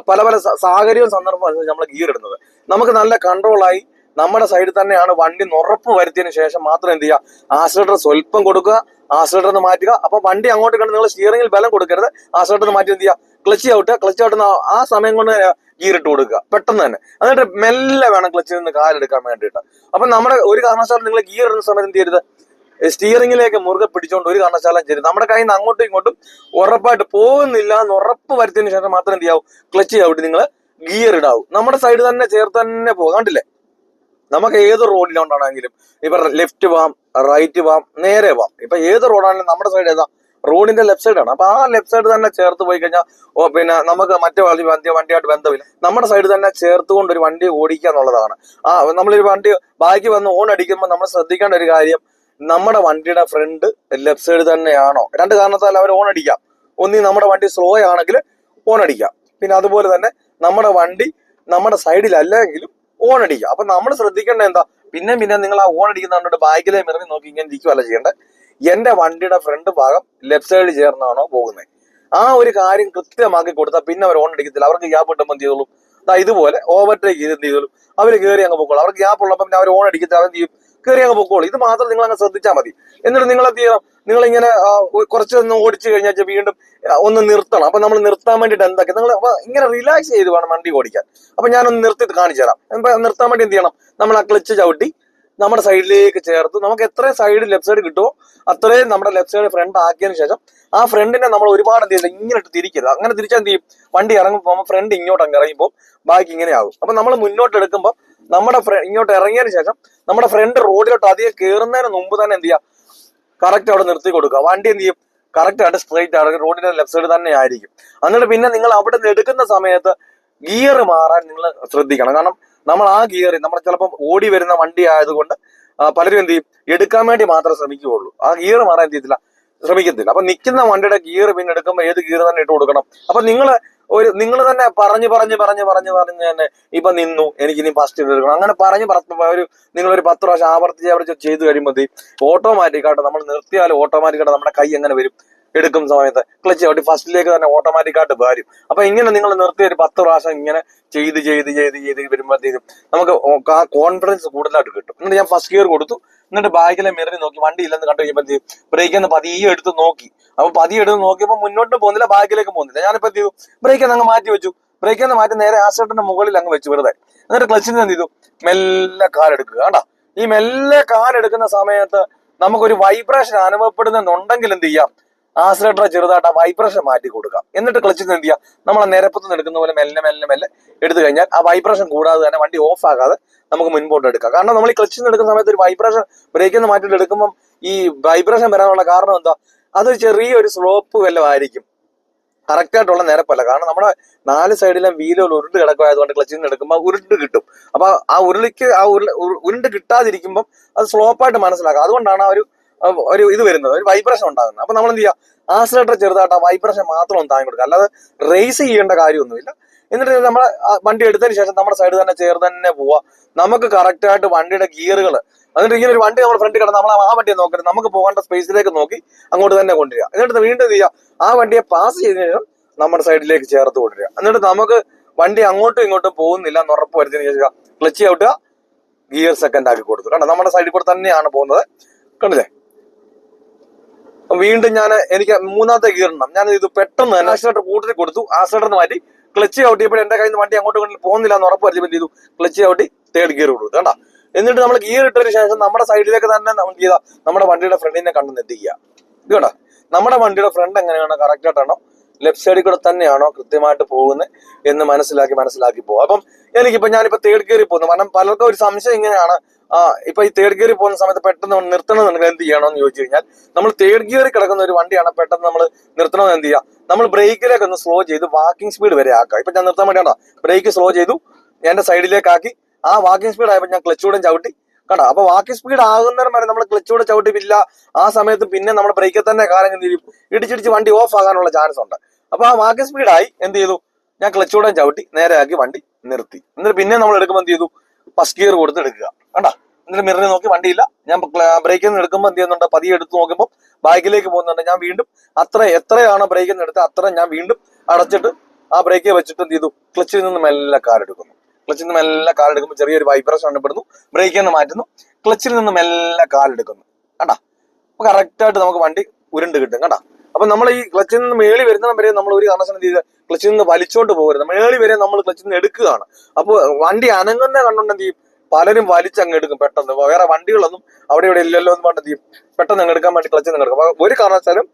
പല പല സാഹചര്യവും സന്ദർഭം നമ്മൾ ഗിയർ ഇടുന്നത്. നമുക്ക് നല്ല കൺട്രോൾ ആയി നമ്മുടെ സൈഡിൽ തന്നെയാണ് വണ്ടി നുറപ്പ് വരുത്തിയതിനു ശേഷം മാത്രം എന്ത് ചെയ്യുക? ആക്സിലേറ്റർ സ്വല്പം കൊടുക്കുക ആക്സിലേറ്റർ മാറ്റുക. അപ്പൊ വണ്ടി അങ്ങോട്ട് കണ്ട് നിങ്ങൾ സ്റ്റിയറിംഗിൽ ബലം കൊടുക്കരുത്. ആക്സിലേറ്റർ മാറ്റി എന്ത് ചെയ്യുക? ക്ലച്ച് ഔട്ട് ക്ലച്ച് ഔട്ട് ആ സമയം കൊണ്ട് ഇട്ട് കൊടുക്കുക. പെട്ടെന്ന് തന്നെ. എന്നിട്ട് മെല്ലെ വേണം ക്ലച്ചിൽ നിന്ന് കാലെടുക്കാൻ വേണ്ടിയിട്ട്. അപ്പൊ നമ്മുടെ ഒരു കാരണവശാലും നിങ്ങൾ ഗിയർ ഇടുന്ന സമയത്ത് എന്ത് ചെയ്യരുത്? സ്റ്റിയറിംഗിലേക്ക് മുറുകെ പിടിച്ചുകൊണ്ട് ഒരു കാരണശാലം ചെയ്ത് നമ്മുടെ കയ്യിൽ നിന്ന് അങ്ങോട്ടും ഇങ്ങോട്ടും ഉറപ്പായിട്ട് പോകുന്നില്ല എന്ന് ഉറപ്പ് വരുത്തിയതിന് ശേഷം മാത്രം എന്ത് ചെയ്യാവും? ക്ലച്ച് ചെയ്യാവിട്ട് നിങ്ങൾ ഗിയർ ഇടാവും. നമ്മുടെ സൈഡ് തന്നെ ചേർത്ത് തന്നെ പോകാണ്ടില്ലേ കണ്ടില്ലേ? നമുക്ക് ഏത് റോഡിലോണ്ടാണെങ്കിലും ഇപ്പൊ ലെഫ്റ്റ് പോവാം റൈറ്റ് പോവാം നേരെ പോവാം. ഇപ്പൊ ഏത് റോഡാണെങ്കിലും നമ്മുടെ സൈഡ് ഏതാ? റോഡിന്റെ ലെഫ്റ്റ് സൈഡാണ് അപ്പൊ ആ ലെഫ്റ്റ് സൈഡ് തന്നെ ചേർത്ത് പോയി കഴിഞ്ഞാൽ പിന്നെ നമുക്ക് മറ്റേ വണ്ടി വണ്ടിയായിട്ട് ബന്ധമില്ല. നമ്മുടെ സൈഡ് തന്നെ ചേർത്തുകൊണ്ട് ഒരു വണ്ടി ഓടിക്കുക എന്നുള്ളതാണ്. ആ നമ്മളൊരു വണ്ടി ബാക്കി വന്ന് ഓൺ അടിക്കുമ്പോൾ നമ്മൾ ശ്രദ്ധിക്കേണ്ട ഒരു കാര്യം നമ്മുടെ വണ്ടിയുടെ ഫ്രണ്ട് ലെഫ്റ്റ് സൈഡ് തന്നെയാണോ? രണ്ട് കാരണത്താൽ അവർ ഓൺ അടിക്കാം. ഒന്നി നമ്മുടെ വണ്ടി സ്ലോ ആണെങ്കിൽ ഓൺ അടിക്കാം. പിന്നെ അതുപോലെ തന്നെ നമ്മുടെ വണ്ടി നമ്മുടെ സൈഡിലല്ലെങ്കിലും ഓൺ അടിക്കുക അപ്പൊ നമ്മൾ ശ്രദ്ധിക്കേണ്ട എന്താ? പിന്നെ പിന്നെ നിങ്ങൾ ആ ഓൺ അടിക്കുന്ന കണ്ടിട്ട് ബാഗിലെ മിറങ്ങി നോക്കി ഇങ്ങനെ ഇരിക്കുവല്ല ചെയ്യേണ്ടത് എന്റെ വണ്ടിയുടെ ഫ്രണ്ട് ഭാഗം ലെഫ്റ്റ് സൈഡിൽ ചേർന്നാണോ പോകുന്നത് ആ ഒരു കാര്യം കൃത്യമാക്കി കൊടുത്താൽ പിന്നെ അവർ ഓൺ അടിക്കത്തില്ല. അവർക്ക് ഗ്യാപ്പ് കിട്ടുമ്പോൾ എന്ത് ചെയ്തോളൂ? ഇതുപോലെ ഓവർടേക്ക് ചെയ്ത് എന്ത് ചെയ്തോളൂ? അവർ കയറി അങ്ങ് പോകുള്ളൂ അവർക്ക് ഗ്യാപ്പ് ഉള്ളപ്പോൾ പിന്നെ അവർ ഓൺ അടിക്കത്തില്ല. അവർ ചെയ്യും? കയറി അങ്ങ് പൊക്കോളൂ. ഇത് മാത്രം നിങ്ങൾ അങ്ങ് ശ്രദ്ധിച്ചാൽ മതി. എന്നിട്ട് നിങ്ങൾ എന്ത് ചെയ്യണം? നിങ്ങൾ ഇങ്ങനെ കുറച്ച് ഒന്ന് ഓടിച്ചു കഴിഞ്ഞാൽ വീണ്ടും ഒന്ന് നിർത്തണം. അപ്പൊ നമ്മൾ നിർത്താൻ വേണ്ടിയിട്ട് എന്തൊക്കെ? നിങ്ങൾ ഇങ്ങനെ റിലാക്സ് ചെയ്ത് വേണം വണ്ടി ഓടിക്കാൻ. അപ്പൊ ഞാനൊന്ന് നിർത്തിയിട്ട് കാണിച്ചു തരാം. നിർത്താൻ വേണ്ടി എന്ത് ചെയ്യണം? നമ്മൾ ആ ക്ലച്ച് ചവിട്ടി നമ്മുടെ സൈഡിലേക്ക് ചേർത്ത് നമുക്ക് എത്ര സൈഡ് ലെഫ്റ്റ് സൈഡ് കിട്ടുമോ അത്രയും നമ്മുടെ ലെഫ്റ്റ് സൈഡ് ഫ്രണ്ട് ആക്കിയതിനു ശേഷം ആ ഫ്രണ്ടിനെ നമ്മൾ ഒരുപാട് എന്ത് ചെയ്യില്ല ഇങ്ങനെ തിരിക്കരുത്. അങ്ങനെ തിരിച്ചാൽ എന്ത് ചെയ്യും? വണ്ടി ഇറങ്ങുമ്പോൾ ഫ്രണ്ട് ഇങ്ങോട്ട് അങ്ങ് ഇറങ്ങുമ്പോൾ ബാക്കി ഇങ്ങനെ ആകും അപ്പൊ നമ്മൾ മുന്നോട്ട് എടുക്കുമ്പോൾ നമ്മുടെ ഫ്രണ്ട് ഇങ്ങോട്ട് ഇറങ്ങിയതിന് ശേഷം നമ്മുടെ ഫ്രണ്ട് റോഡിലോട്ട് അധികം കയറുന്നതിന് മുമ്പ് തന്നെ എന്ത് ചെയ്യുക കറക്റ്റ് അവിടെ നിർത്തി കൊടുക്കുക. വണ്ടി എന്ത് ചെയ്യും? കറക്റ്റ് ആയിട്ട് സ്ട്രൈറ്റ് ആയിട്ട് റോഡിന്റെ ലെഫ്റ്റ് സൈഡ് തന്നെ ആയിരിക്കും. എന്നിട്ട് പിന്നെ നിങ്ങൾ അവിടെ നിന്ന് എടുക്കുന്ന സമയത്ത് ഗിയർ മാറാൻ നിങ്ങൾ ശ്രദ്ധിക്കണം. കാരണം നമ്മൾ ആ ഗിയർ നമ്മൾ ചിലപ്പം ഓടി വരുന്ന വണ്ടി ആയതുകൊണ്ട് പലരും എന്ത് ചെയ്യും? എടുക്കാൻ വേണ്ടി മാത്രമേ ശ്രമിക്കുകയുള്ളൂ. ആ ഗിയർ മാറാൻ എന്ത് ചെയ്യത്തില്ല? ശ്രമിക്കത്തില്ല. അപ്പൊ നിൽക്കുന്ന വണ്ടിയുടെ ഗിയർ പിന്നെ എടുക്കുമ്പോൾ ഏത് ഗിയർ തന്നെ ഇട്ട് കൊടുക്കണം? അപ്പൊ നിങ്ങൾ ഒരു നിങ്ങൾ തന്നെ പറഞ്ഞു പറഞ്ഞു പറഞ്ഞു പറഞ്ഞു പറഞ്ഞ് തന്നെ ഇപ്പൊ നിന്നു. എനിക്ക് ഇനി ഫസ്റ്റ് എടുക്കണം. അങ്ങനെ പറഞ്ഞ് പറ- ഒരു നിങ്ങൾ ഒരു പത്ത് പ്രാവശ്യം ആവർത്തിച്ച് ആവർത്തിച്ച് ചെയ്ത് കഴിയുമ്പോൾ ഓട്ടോമാറ്റിക് ആയിട്ട് നമ്മൾ നിർത്തിയാൽ ഓട്ടോമാറ്റിക് ആയിട്ട് നമ്മുടെ കൈ എങ്ങനെ വരും? എടുക്കും സമയത്ത്. ക്ലച്ച് ചവിട്ടി ഫസ്റ്റിലേക്ക് തന്നെ ഓട്ടോമാറ്റിക് ആയിട്ട് വരും. അപ്പൊ ഇങ്ങനെ നിങ്ങൾ നിർത്തി ഒരു പത്ത് പ്രാവശ്യം ഇങ്ങനെ ചെയ്ത് ചെയ്ത് ചെയ്ത് ചെയ്ത് വരുമ്പോഴത്തേക്കും നമുക്ക് ആ കോൺഫിഡൻസ് കൂടുതലായിട്ട് കിട്ടും. എന്നിട്ട് ഞാൻ ഫസ്റ്റ് ഗിയർ കൊടുത്തു. എന്നിട്ട് ബാക്കിലെ മിററിൽ നോക്കി. വണ്ടി ഇല്ലെന്ന് കണ്ടു കഴിയുമ്പോഴത്തേക്കും ബ്രേക്ക് എന്ന് പതിയെ എടുത്ത് നോക്കി. അപ്പൊ പതിയെ എടുത്ത് നോക്കിയപ്പോൾ മുന്നോട്ട് പോകുന്നില്ല ബാക്കിലേക്ക് പോകുന്നില്ല. ഞാനിപ്പോ എന്ത് ചെയ്തു? ബ്രേക്ക് അങ്ങ് മാറ്റി വെച്ചു. ബ്രേക്ക് എന്ന് മാറ്റി നേരെ ആസേട്ടന്റെ മുകളിൽ അങ്ങ് വെച്ചു വെറുതെ. എന്നിട്ട് ക്ലച്ചിന് എന്ത് ചെയ്തു? മെല്ലെ കാലെടുക്കുക കണ്ടാ? ഈ മെല്ലെ കാർ കാലെടുക്കുന്ന സമയത്ത് നമുക്കൊരു വൈബ്രേഷൻ അനുഭവപ്പെടുന്നുണ്ടെങ്കിൽ എന്ത് ചെയ്യാം? ആക്സിലേറ്റർ ചെറുതായിട്ട് ആ വൈബ്രേഷൻ മാറ്റി കൊടുക്കാം. എന്നിട്ട് ക്ലച്ചിൽ എന്ത് ചെയ്യാം? നമ്മൾ നിരപ്പത്ത് നിന്ന് എടുക്കുന്ന പോലെ മെല്ലെ മെല്ലെ മെല്ലെ എടുത്തു കഴിഞ്ഞാൽ ആ വൈബ്രേഷൻ കൂടാതെ തന്നെ വണ്ടി ഓഫ് ആകാതെ നമുക്ക് മുൻപോട്ട് എടുക്കാം. കാരണം നമ്മൾ ഈ ക്ലച്ചിൽ നിന്ന് എടുക്കുന്ന സമയത്ത് ഒരു വൈബ്രേഷൻ ബ്രേക്കിൽ നിന്ന് മാറ്റിയിട്ട് എടുക്കുമ്പോൾ ഈ വൈബ്രേഷൻ വരാനുള്ള കാരണം എന്താ? അതൊരു ചെറിയൊരു സ്ലോപ്പ് വല്ലതും ആയിരിക്കും കറക്റ്റ് ആയിട്ടുള്ള നിരപ്പല്ല. കാരണം നമ്മുടെ നാല് സൈഡിലും വീലുകൾ ഉരുണ്ട് കിടക്കുമായതുകൊണ്ട് ക്ലച്ചിൽ നിന്ന് എടുക്കുമ്പോൾ ഉരുണ്ട് കിട്ടും. അപ്പൊ ആ ഉരുളിക്ക് ആ ഉരുണ്ട് കിട്ടാതിരിക്കുമ്പോൾ അത് സ്ലോപ്പായിട്ട് മനസ്സിലാക്കാം. അതുകൊണ്ടാണ് ആ ഒരു ഒരു ഇത് വരുന്നത് ഒരു വൈബ്രേഷൻ ഉണ്ടാകുന്നത്. അപ്പൊ നമ്മൾ എന്ത് ചെയ്യുക ആക്സിലേറ്റർ ചെറുതായിട്ട് ആ വൈബ്രേഷൻ മാത്രം ഒന്ന് താങ്ങി കൊടുക്കുക. അല്ലാതെ റേസ് ചെയ്യേണ്ട കാര്യമൊന്നുമില്ല. എന്നിട്ട് നമ്മൾ വണ്ടി എടുത്തതിന് ശേഷം നമ്മുടെ സൈഡ് തന്നെ ചേർന്ന് തന്നെ പോവാ നമുക്ക് കറക്റ്റ് ആയിട്ട് വണ്ടിയുടെ ഗിയറുകൾ എന്നിട്ട് ഇങ്ങനെ ഒരു വണ്ടി നമ്മൾ ഫ്രണ്ട് കിടന്ന് നമ്മൾ ആ വണ്ടിയെ നോക്കരുത് നമുക്ക് പോകേണ്ട സ്പേസിലേക്ക് നോക്കി അങ്ങോട്ട് തന്നെ കൊണ്ടുവരിക. എന്നിട്ട് വീണ്ടും ചെയ്യുക? ആ വണ്ടിയെ പാസ് ചെയ്തതിനു ശേഷം നമ്മുടെ സൈഡിലേക്ക് ചേർത്ത് കൊണ്ടുവരിക. എന്നിട്ട് നമുക്ക് വണ്ടി അങ്ങോട്ടും ഇങ്ങോട്ടും പോകുന്നില്ല എന്ന് ഉറപ്പ് വരുത്തിയതിനു ശേഷം ക്ലച്ച് ഔട്ട് ഗിയർ സെക്കൻഡ് ആക്കി കൊടുത്തു. കണ്ടോ? നമ്മുടെ സൈഡിൽ കൂടെ തന്നെയാണ് പോകുന്നത്. കണ്ടില്ലേ? വീണ്ടും ഞാൻ എനിക്ക് മൂന്നാമത്തെ ഗിയറിണം ഞാൻ ഇത് പെട്ടെന്ന് തന്നെ ആക്സിലേറ്റർ കൂട്ടത്തിൽ കൊടുത്തു. ആക്സിലേറ്റർ മാറ്റി ക്ലച്ച് ചവിട്ടിയപ്പോൾ എന്റെ കയ്യിൽ നിന്ന് വണ്ടി അങ്ങോട്ടും പോകുന്നില്ല എന്ന് ഉറപ്പ് വരുത്തി ചെയ്തു? ക്ലച്ച് ചവിട്ടി തേർഡ് ഗിയർ കൊടുത്തു കണ്ടാ എന്നിട്ട് നമ്മൾ ഗിയർ ഇട്ടതിന് ശേഷം നമ്മുടെ സൈഡിലേക്ക് തന്നെ നമ്മൾ ചെയ്താൽ നമ്മുടെ വണ്ടിയുടെ ഫ്രണ്ടിനെ കണ്ടു എത്തിക്കുക ഇത് കണ്ടോ? നമ്മുടെ വണ്ടിയുടെ ഫ്രണ്ട് എങ്ങനെയാണ് കറക്റ്റ് ആയിട്ടാണോ? ലെഫ്റ്റ് സൈഡിൽ കൂടെ തന്നെയാണോ കൃത്യമായിട്ട് പോകുന്നത് എന്ന് മനസ്സിലാക്കി മനസ്സിലാക്കി പോകും അപ്പം എനിക്കിപ്പോ ഞാനിപ്പോ തേർഡ് ഗിയറിൽ പോകുന്നു. കാരണം പലർക്കും ഒരു സംശയം ഇങ്ങനെയാണ്. ഇപ്പൊ ഈ തേർഡ് ഗിയറിൽ പോകുന്ന സമയത്ത് പെട്ടെന്ന് നിർത്തണമെന്നുണ്ടെങ്കിൽ എന്ത് ചെയ്യണമെന്ന് ചോദിച്ചു കഴിഞ്ഞാൽ നമ്മൾ തേർഡ് ഗിയറിൽ കിടക്കുന്ന ഒരു വണ്ടിയാണ് പെട്ടെന്ന് നമ്മൾ നിർത്തണമെന്ന് എന്ത് ചെയ്യുക നമ്മൾ ബ്രേക്കിലേക്ക് ഒന്ന് സ്ലോ ചെയ്ത് വാക്കിംഗ് സ്പീഡ് വരെ ആക്കുക. ഇപ്പൊ ഞാൻ നിർത്താൻ വേണ്ടിയാണോ? ബ്രേക്ക് സ്ലോ ചെയ്തു എന്റെ സൈഡിലേക്ക് ആക്കി. ആ വാക്കിംഗ് സ്പീഡ് ആയപ്പോൾ ഞാൻ ക്ലച്ചൂടെ ചവിട്ടി. കണ്ടോ? അപ്പൊ വാക്കിംഗ് സ്പീഡ് ആകുന്നേരം വരെ നമ്മൾ ക്ലച്ചൂടെ ചവിട്ടിപ്പില്ല. ആ സമയത്ത് പിന്നെ നമ്മൾ ബ്രേക്കിൽ തന്നെ കാലം എന്ത് ചെയ്യും? ഇടിച്ചിടിച്ച് വണ്ടി ഓഫ് ആകാനുള്ള ചാൻസ് ഉണ്ട്. അപ്പൊ ആ വാക്കിംഗ് സ്പീഡായി എന്ത് ചെയ്തു? ഞാൻ ക്ലച്ചൂടെ ചവിട്ടി നേരെ ആക്കി വണ്ടി നിർത്തി. എന്നിട്ട് പിന്നെ നമ്മൾ എടുക്കുമ്പോൾ എന്ത് ചെയ്തു? ഫസ്റ്റ് ഗിയർ കൊടുത്ത് എടുക്കുക. കണ്ടാ? എന്നിട്ട് മിററിൽ നോക്കി വണ്ടിയില്ല. ഞാൻ ബ്രേക്കിൽ നിന്ന് എടുക്കുമ്പോൾ എന്ത് ചെയ്യുന്നുണ്ട്? പതിയെ എടുത്ത് നോക്കുമ്പോൾ ബാക്കിലേക്ക് പോകുന്നുണ്ട്. ഞാൻ വീണ്ടും അത്ര എത്രയാണ് ബ്രേക്കിൽ നിന്ന് എടുത്തത് അത്ര ഞാൻ വീണ്ടും അടച്ചിട്ട് ആ ബ്രേക്ക് വെച്ചിട്ട് എന്ത് ചെയ്തു? ക്ലച്ചിൽ നിന്ന് മെല്ലെ കാലെടുക്കുന്നു ക്ലച്ചിൽ നിന്ന് മെല്ലെ കാലെടുക്കുമ്പോൾ ചെറിയൊരു വൈബ്രേഷൻ അനുഭവപ്പെടുന്നു ബ്രേക്കിൽ നിന്ന് മാറ്റുന്നു. ക്ലച്ചിൽ നിന്ന് മെല്ലെ കാലെടുക്കുന്നു കണ്ടാ? അപ്പൊ കറക്റ്റായിട്ട് നമുക്ക് വണ്ടി ഉരുണ്ട് കിട്ടും. കണ്ടാ? അപ്പൊ നമ്മൾ ഈ ക്ലച്ചിൽ നിന്ന് മേളി വരുന്ന വരെ നമ്മൾ ഒരു കാരണവശാലും എന്ത് ചെയ്ത് ക്ലച്ചിൽ നിന്ന് വലിച്ചോണ്ട് പോകരുത്. മേളി വരെ നമ്മൾ ക്ലച്ചിൽ നിന്ന് എടുക്കുകയാണ്. അപ്പോൾ വണ്ടി അനങ്ങുന്ന കണ്ടുകൊണ്ട് എന്ത് ചെയ്യും? പലരും വലിച്ചങ്ങെടുക്കും പെട്ടെന്ന്. വേറെ വണ്ടികളൊന്നും അവിടെ ഇവിടെ ഇല്ലല്ലോ എന്ന് പറഞ്ഞ എന്ത് പെട്ടെന്ന് അങ്ങ് എടുക്കാൻ വേണ്ടി ക്ലച്ചിൽ നിന്ന് എടുക്കും. അപ്പൊ ഒരു കാരണവശാലും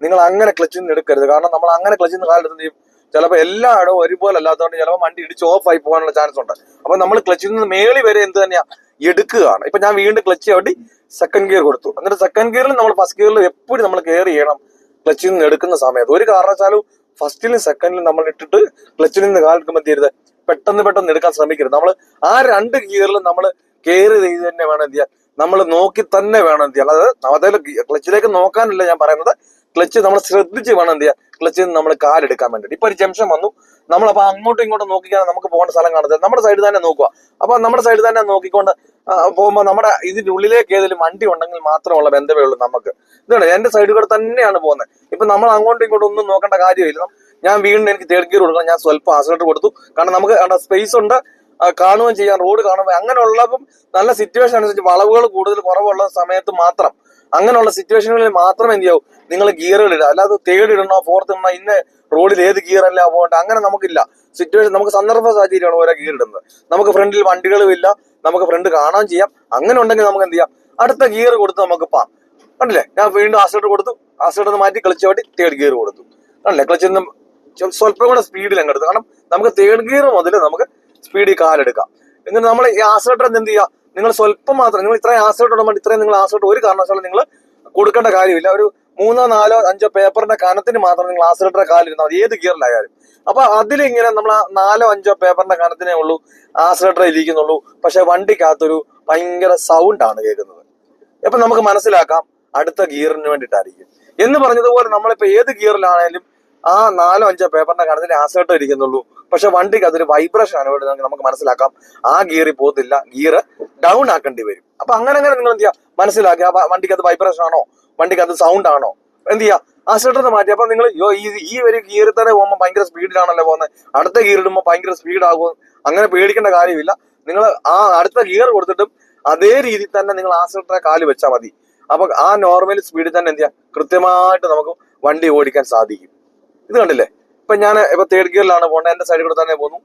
നിങ്ങൾ അങ്ങനെ ക്ലച്ചിൽ നിന്ന് എടുക്കരുത്. കാരണം നമ്മൾ അങ്ങനെ ക്ലച്ചിൽ നിന്ന് കാലെടുത്ത് എന്ത് ചെയ്യും ചിലപ്പോൾ എല്ലായിടവും ഒരുപോലെ അല്ലാത്തതുകൊണ്ട് ചിലപ്പോൾ വണ്ടി ഇടിച്ച് ഓഫ് ആയി പോകാനുള്ള ചാൻസ് ഉണ്ട്. അപ്പൊ നമ്മൾ ക്ലച്ചിൽ നിന്ന് മേളി വരെ എന്ത് തന്നെയാ എടുക്കുകയാണ്. ഇപ്പൊ ഞാൻ വീണ്ടും ക്ലച്ച് വേണ്ടി സെക്കൻഡ് ഗിയർ കൊടുത്തു. എന്നിട്ട് സെക്കൻഡ് ഗിയറിൽ നമ്മൾ ഫസ്റ്റ് ഗിയറിൽ എപ്പോഴും നമ്മൾ കെയർ ചെയ്യണം ക്ലച്ചിൽ നിന്ന് എടുക്കുന്ന സമയത്ത്. ഒരു കാരണവശാലും ഫസ്റ്റിലും സെക്കൻഡിലും നമ്മൾ ഇട്ടിട്ട് ക്ലച്ചിൽ നിന്ന് കാലെടുക്കുമ്പോൾ തീരുത് പെട്ടെന്ന് പെട്ടെന്ന് എടുക്കാൻ ശ്രമിക്കരുത്. നമ്മൾ ആ രണ്ട് ഗിയറിലും നമ്മൾ കെയർ ചെയ്ത് തന്നെ വേണം എന്ത് ചെയ്യാൻ. നമ്മൾ നോക്കി തന്നെ വേണം എന്ത് ചെയ്യാൻ. അതായത് അതിൽ ക്ലച്ചിലേക്ക് നോക്കാനല്ല ഞാൻ പറയുന്നത്. ക്ലച്ച് നമ്മൾ ശ്രദ്ധിച്ച് വേണം എന്ത് ചെയ്യുക ക്ലച്ചിൽ നിന്ന് നമ്മൾ കാലെടുക്കാൻ വേണ്ടിയിട്ട്. ഇപ്പൊ ഒരു ജംഷൻ വന്നു. നമ്മളപ്പോ അങ്ങോട്ടും ഇങ്ങോട്ടും നോക്കിക്കാൻ നമുക്ക് പോകേണ്ട സ്ഥലം കാണുന്നത് നമ്മുടെ സൈഡിൽ തന്നെ നോക്കുക. അപ്പൊ നമ്മുടെ സൈഡിൽ തന്നെ നോക്കിക്കൊണ്ട് പോകുമ്പോൾ നമ്മുടെ ഇതിന്റെ ഉള്ളിലേക്ക് ഏതെങ്കിലും വണ്ടി ഉണ്ടെങ്കിൽ മാത്രമുള്ള ബന്ധമേ ഉള്ളൂ നമുക്ക്. ഇതാണ് എന്റെ സൈഡ് കൂടെ തന്നെയാണ് പോകുന്നത്. ഇപ്പൊ നമ്മൾ അങ്ങോട്ടും ഇങ്ങോട്ടും ഒന്നും നോക്കേണ്ട കാര്യമില്ല. ഞാൻ വീണ്ടും എനിക്ക് ഗിയർ കൊടുക്കണം. ഞാൻ സ്വല്പം ആസിലേറ്റർ കൊടുത്തു. കാരണം നമുക്ക് അവിടെ സ്പേസ് ഉണ്ട്. കാണുകയും ചെയ്യാം. റോഡ് കാണുമ്പോൾ അങ്ങനെയുള്ളപ്പം നല്ല സിറ്റുവേഷൻ അനുസരിച്ച് വളവുകൾ കൂടുതൽ കുറവുള്ള സമയത്ത് മാത്രം അങ്ങനെയുള്ള സിറ്റുവേഷനുകളിൽ മാത്രം എന്ത് ചെയ്യാവും നിങ്ങൾ ഗിയറുകൾ ഇടുക. അല്ലാതെ തേർഡ് ഇടണോ ഫോർത്ത് ഇടണോ ഇന്ന റോഡിൽ ഏത് ഗിയർ അല്ല പോകേണ്ട അങ്ങനെ നമുക്കില്ല. സിറ്റുവേഷൻ നമുക്ക് സന്ദർഭ സാഹചര്യമാണ് ഓരോ ഗിയർ ഇടുന്നത്. നമുക്ക് ഫ്രണ്ടിൽ വണ്ടികളും ഇല്ല. നമുക്ക് ഫ്രണ്ട് കാണാൻ ചെയ്യാം. അങ്ങനെ ഉണ്ടെങ്കിൽ നമുക്ക് എന്ത് ചെയ്യാം? അടുത്ത ഗിയർ കൊടുത്ത് നമുക്ക് പാം കണ്ടില്ലേ? ഞാൻ വീണ്ടും ആസിലേറ്റർ കൊടുത്തു. ആസിലേറ്റർ ഒന്ന് മാറ്റി ക്ലച്ച് വാട്ടി തേർഡ് ഗിയർ കൊടുത്തു. കണ്ടില്ലേ? ക്ലച്ചിൽ നിന്ന് സ്വല്പം കൂടെ സ്പീഡിൽ അങ്ങ് എടുത്തു. കാരണം നമുക്ക് തേർഡ് ഗിയർ മുതൽ നമുക്ക് സ്പീഡിൽ കാലെടുക്കാം. എന്നിട്ട് നമ്മൾ ഈ ആസിലേറ്റർ എന്ത് ചെയ്യുക നിങ്ങൾ സ്വല്പം മാത്രം നിങ്ങൾ ഇത്രയും ആസോട്ട് ഇടുമ്പോൾ ഇത്രയും നിങ്ങൾ ആസോട്ട് ഒരു കാരണവശാലും നിങ്ങൾ കൊടുക്കേണ്ട കാര്യമില്ല. ഒരു മൂന്നോ നാലോ അഞ്ചോ പേപ്പറിന്റെ കനത്തിന് മാത്രം നിങ്ങൾ ആസിലേറ്ററെ കാലിരുന്നാൽ മതി. ഏത് ഗിയറിലായാലും. അപ്പൊ അതിലിങ്ങനെ നമ്മൾ ആ നാലോ അഞ്ചോ പേപ്പറിന്റെ കനത്തിനേ ഉള്ളൂ ആസിലിട്ടറെ ഇരിക്കുന്നുള്ളൂ. പക്ഷെ വണ്ടിക്കകത്തൊരു ഭയങ്കര സൗണ്ടാണ് കേൾക്കുന്നത്. അപ്പൊ നമുക്ക് മനസ്സിലാക്കാം അടുത്ത ഗിയറിന് വേണ്ടിയിട്ടായിരിക്കും. എന്ന് പറഞ്ഞതുപോലെ നമ്മളിപ്പോ ഏത് ഗിയറിലാണേലും ആ നാലോ അഞ്ചോ പേപ്പറിന്റെ കണത്തിൽ ആസേട്ടം ഇരിക്കുന്നുള്ളൂ. പക്ഷെ വണ്ടിക്ക് അതൊരു വൈബ്രേഷൻ അനുഭവം നമുക്ക് മനസ്സിലാക്കാം. ആ ഗിയറി പോകത്തില്ല. ഗിയർ ഡൗൺ ആക്കേണ്ടി വരും. അപ്പൊ അങ്ങനെ അങ്ങനെ നിങ്ങൾ എന്ത് ചെയ്യാ മനസ്സിലാക്കുക വണ്ടിക്ക് അത് വൈബ്രേഷൻ ആണോ? വണ്ടിക്ക് അത് സൗണ്ട് ആണോ? എന്ത് ചെയ്യാ ആസേട്ടർ മാറ്റി. അപ്പൊ നിങ്ങൾ ഈ ഈ ഒരു ഗിയറിൽ തന്നെ പോകുമ്പോൾ ഭയങ്കര സ്പീഡിലാണല്ലോ പോകുന്നത്. അടുത്ത ഗിയർ ഇടുമ്പോൾ ഭയങ്കര സ്പീഡ് ആകുമോ? അങ്ങനെ പേടിക്കേണ്ട കാര്യമില്ല. നിങ്ങൾ ആ അടുത്ത ഗിയർ കൊടുത്തിട്ടും അതേ രീതിയിൽ തന്നെ നിങ്ങൾ ആസേട്ടറെ കാൽ വെച്ചാൽ മതി. അപ്പൊ ആ നോർമൽ സ്പീഡിൽ തന്നെ എന്ത് ചെയ്യാം കൃത്യമായിട്ട് നമുക്ക് വണ്ടി ഓടിക്കാൻ സാധിക്കും. ഇത് കണ്ടില്ലേ? ഇപ്പൊ ഞാൻ ഇപ്പൊ തേർഡ് ഗിയറിലാണ് പോകുന്നത് എന്റെ സൈഡിൽ കൂടെ തന്നെ പോകുന്നു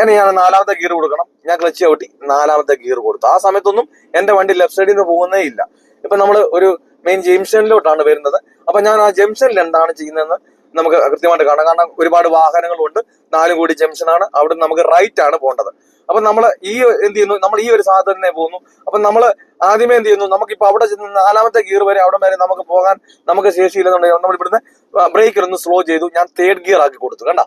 എന്നെ ഞാൻ നാലാമത്തെ ഗിയർ കൊടുക്കണം. ഞാൻ ക്ലച്ച് ചവിട്ടി നാലാമത്തെ ഗിയർ കൊടുത്തു. ആ സമയത്തൊന്നും എന്റെ വണ്ടി ലെഫ്റ്റ് സൈഡിൽ നിന്ന് പോകുന്നേ ഇല്ല. ഇപ്പൊ നമ്മൾ ഒരു മെയിൻ ജംഗ്ഷനിലോട്ടാണ് വരുന്നത്. അപ്പൊ ഞാൻ ആ ജംഗ്ഷനിൽ എന്താണ് ചെയ്യുന്നതെന്ന് നമുക്ക് കൃത്യമായിട്ട് കാണാം. കാരണം ഒരുപാട് വാഹനങ്ങളുണ്ട്. നാലും കൂടി ജംഗ്ഷനാണ്. അവിടെ നമുക്ക് റൈറ്റ് ആണ് പോകേണ്ടത്. അപ്പൊ നമ്മൾ ഈ എന്ത് ചെയ്യുന്നു? നമ്മൾ ഈ ഒരു സാധനം തന്നെ പോകുന്നു. അപ്പൊ നമ്മൾ ആദ്യമേ എന്ത് ചെയ്യുന്നു? നമുക്കിപ്പോ അവിടെ ചെന്ന് നാലാമത്തെ ഗിയർ വരെ അവിടെ വരെ നമുക്ക് പോകാൻ നമുക്ക് ശേഷിയില്ലെന്നുണ്ടെങ്കിൽ നമ്മൾ ഇവിടുന്ന് ബ്രേക്കിൽ ഒന്ന് സ്ലോ ചെയ്തു. ഞാൻ തേർഡ് ഗിയർ ആക്കി കൊടുത്തു. കണ്ട?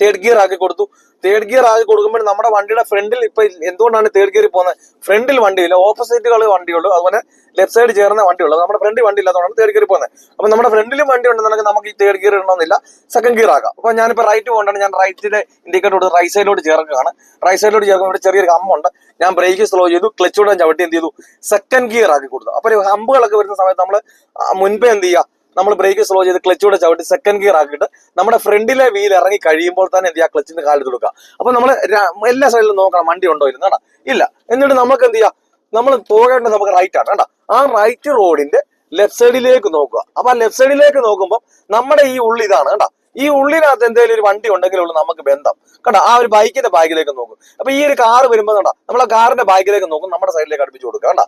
തേർഡ് ഗിയർ ആക്കി കൊടുത്തു. തേർഡ് ഗിയർ ആക്കി കൊടുക്കുമ്പോൾ നമ്മുടെ വണ്ടിയുടെ ഫ്രണ്ടിൽ ഇപ്പൊ എന്തുകൊണ്ടാണ് തേർഡ് ഗിയറിൽ പോകുന്നത്? ഫ്രണ്ടിൽ വണ്ടിയില്ല. ഓപ്പോസിറ്റുകൾ വണ്ടിയുള്ളൂ. അതുപോലെ ലെഫ്റ്റ് സൈഡ് ചേർന്ന വണ്ടി ഉള്ളത് നമ്മുടെ ഫ്രണ്ടിൽ വണ്ടി ഇല്ലാത്തതുകൊണ്ടാണ് തേർഡ് ഗിയർ പോകുന്നത്. അപ്പൊ നമ്മുടെ ഫ്രണ്ടിലും വണ്ടി ഉണ്ടെന്നുണ്ടെങ്കിൽ നമുക്ക് ഈ തേർഡ് ഗിയർ ഇടണമെന്നില്ല. സെക്കൻഡ് ഗിയർ ആക്കാം അപ്പൊ ഞാനിപ്പോ റൈറ്റ് പോകണ്ടാണ് ഞാൻ റൈറ്റിലെ ഇൻഡിക്കേറ്റർ കൊടുത്ത് റൈറ്റ് സൈഡിലോട്ട് ചേർക്കുകയാണ്. റൈറ്റ് സൈഡിലോട്ട് ചേർക്കുമ്പോൾ ഇവിടെ ചെറിയൊരു ഹമ്മുണ്ട് ഞാൻ ബ്രേക്ക് സ്ലോ ചെയ്തു ക്ലച്ച് കൂടെ ചവിട്ടി എന്ത് ചെയ്തു? സെക്കൻഡ് ഗിയർ ആക്കി കൊടുത്തു. അപ്പൊ ഒരു ഹമ്പുകളൊക്കെ വരുന്ന സമയത്ത് നമ്മൾ മുൻപേ എന്ത് ചെയ്യുക? നമ്മൾ ബ്രേക്ക് സ്ലോ ചെയ്ത് ക്ലച്ച് കൂടെ ചവിട്ടി സെക്കൻഡ് ഗിയർ ആക്കിയിട്ട് നമ്മുടെ ഫ്രണ്ടിലെ വീൽ ഇറങ്ങി കഴിയുമ്പോൾ തന്നെ എന്ത് ചെയ്യുക? ക്ലച്ചിന്റെ കാലത്ത് കൊടുക്കുക. അപ്പൊ നമ്മൾ എല്ലാ സൈഡിലും നോക്കണം വണ്ടി ഉണ്ടോ ഇല്ല ഇല്ല. എന്നിട്ട് നമുക്ക് എന്ത് ചെയ്യാം നമ്മൾ പോകേണ്ടത് നമുക്ക് റൈറ്റ് ആണ്. കേട്ടോ ആ റൈറ്റ് റോഡിന്റെ ലെഫ്റ്റ് സൈഡിലേക്ക് നോക്കുക. അപ്പൊ ആ ലെഫ്റ്റ് സൈഡിലേക്ക് നോക്കുമ്പോൾ നമ്മുടെ ഈ ഉള്ളി ഇതാണ്. കേട്ടോ ഈ ഉള്ളിനകത്ത് എന്തെങ്കിലും ഒരു വണ്ടി ഉണ്ടെങ്കിലുള്ള നമുക്ക് ബന്ധം. കണ്ടോ? ആ ഒരു ബൈക്കിന്റെ ബാഗിലേക്ക് നോക്കും. അപ്പൊ ഈ ഒരു കാർ വരുമ്പോൾ കണ്ടോ? നമ്മൾ ആ കാറിന്റെ ബാഗിലേക്ക് നോക്കും. നമ്മുടെ സൈഡിലേക്ക് അടുപ്പിച്ച് കൊടുക്കുക. കണ്ടോ?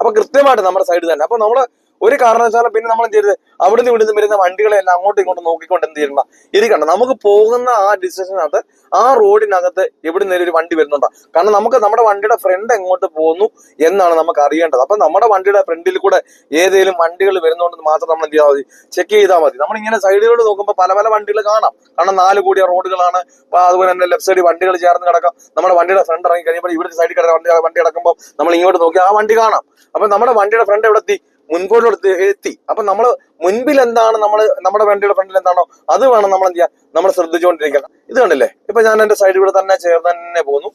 അപ്പൊ കൃത്യമായിട്ട് നമ്മുടെ സൈഡ് തന്നെ. അപ്പൊ നമ്മൾ ഒരു കാരണവശാലും പിന്നെ നമ്മൾ എന്ത് ചെയ്യരുത്? അവിടുന്ന് ഇവിടുന്ന് വരുന്ന വണ്ടികളെല്ലാം അങ്ങോട്ടും ഇങ്ങോട്ടും നോക്കിക്കൊണ്ട് എന്ത് ചെയ്യണം? ഇരിക്കണം നമുക്ക് പോകുന്ന ആ ഡിസിഷനകത്ത് ആ റോഡിനകത്ത് എവിടെ നിന്നൊരു വണ്ടി വരുന്നുണ്ടോ. കാരണം നമുക്ക് നമ്മുടെ വണ്ടിയുടെ ഫ്രണ്ട് എങ്ങോട്ട് പോകുന്നു എന്നാണ് നമുക്ക് അറിയേണ്ടത്. അപ്പൊ നമ്മുടെ വണ്ടിയുടെ ഫ്രണ്ടിൽ കൂടെ ഏതെങ്കിലും വണ്ടികൾ വരുന്നുണ്ടെന്ന് മാത്രം നമ്മൾ എന്ത് ചെയ്താൽ മതി. ചെക്ക് ചെയ്താൽ മതി. നമ്മൾ ഇങ്ങനെ സൈഡുകളിൽ നോക്കുമ്പോൾ പല പല വണ്ടികൾ കാണാം. കാരണം നാല് കൂടിയ റോഡുകളാണ്. അതുപോലെ തന്നെ ലെഫ്റ്റ് സൈഡിൽ വണ്ടികൾ ചേർന്ന് കിടക്കാം. നമ്മുടെ വണ്ടിയുടെ ഫ്രണ്ട് ഇറങ്ങി കഴിയുമ്പോൾ ഇവിടുത്തെ സൈഡിൽ കിടക്കുന്ന വണ്ടി വണ്ടി കിടക്കുമ്പോൾ നമ്മൾ ഇങ്ങോട്ട് നോക്കി ആ വണ്ടി കാണാം. അപ്പൊ നമ്മുടെ വണ്ടിയുടെ ഫ്രണ്ട് എവിടെ എത്തി മുൻപോട്ട് എത്തി. അപ്പൊ നമ്മൾ മുൻപിൽ എന്താണ് നമ്മൾ നമ്മുടെ വണ്ടിയുടെ ഫ്രണ്ടിൽ എന്താണോ അത് വേണം നമ്മൾ എന്ത് ചെയ്യാൻ? നമ്മൾ ശ്രദ്ധിച്ചുകൊണ്ടിരിക്കണം ഇത് കണ്ടില്ലേ? ഇപ്പൊ ഞാൻ എന്റെ കൂടെ തന്നെ ചേർന്ന് തന്നെ പോന്നു.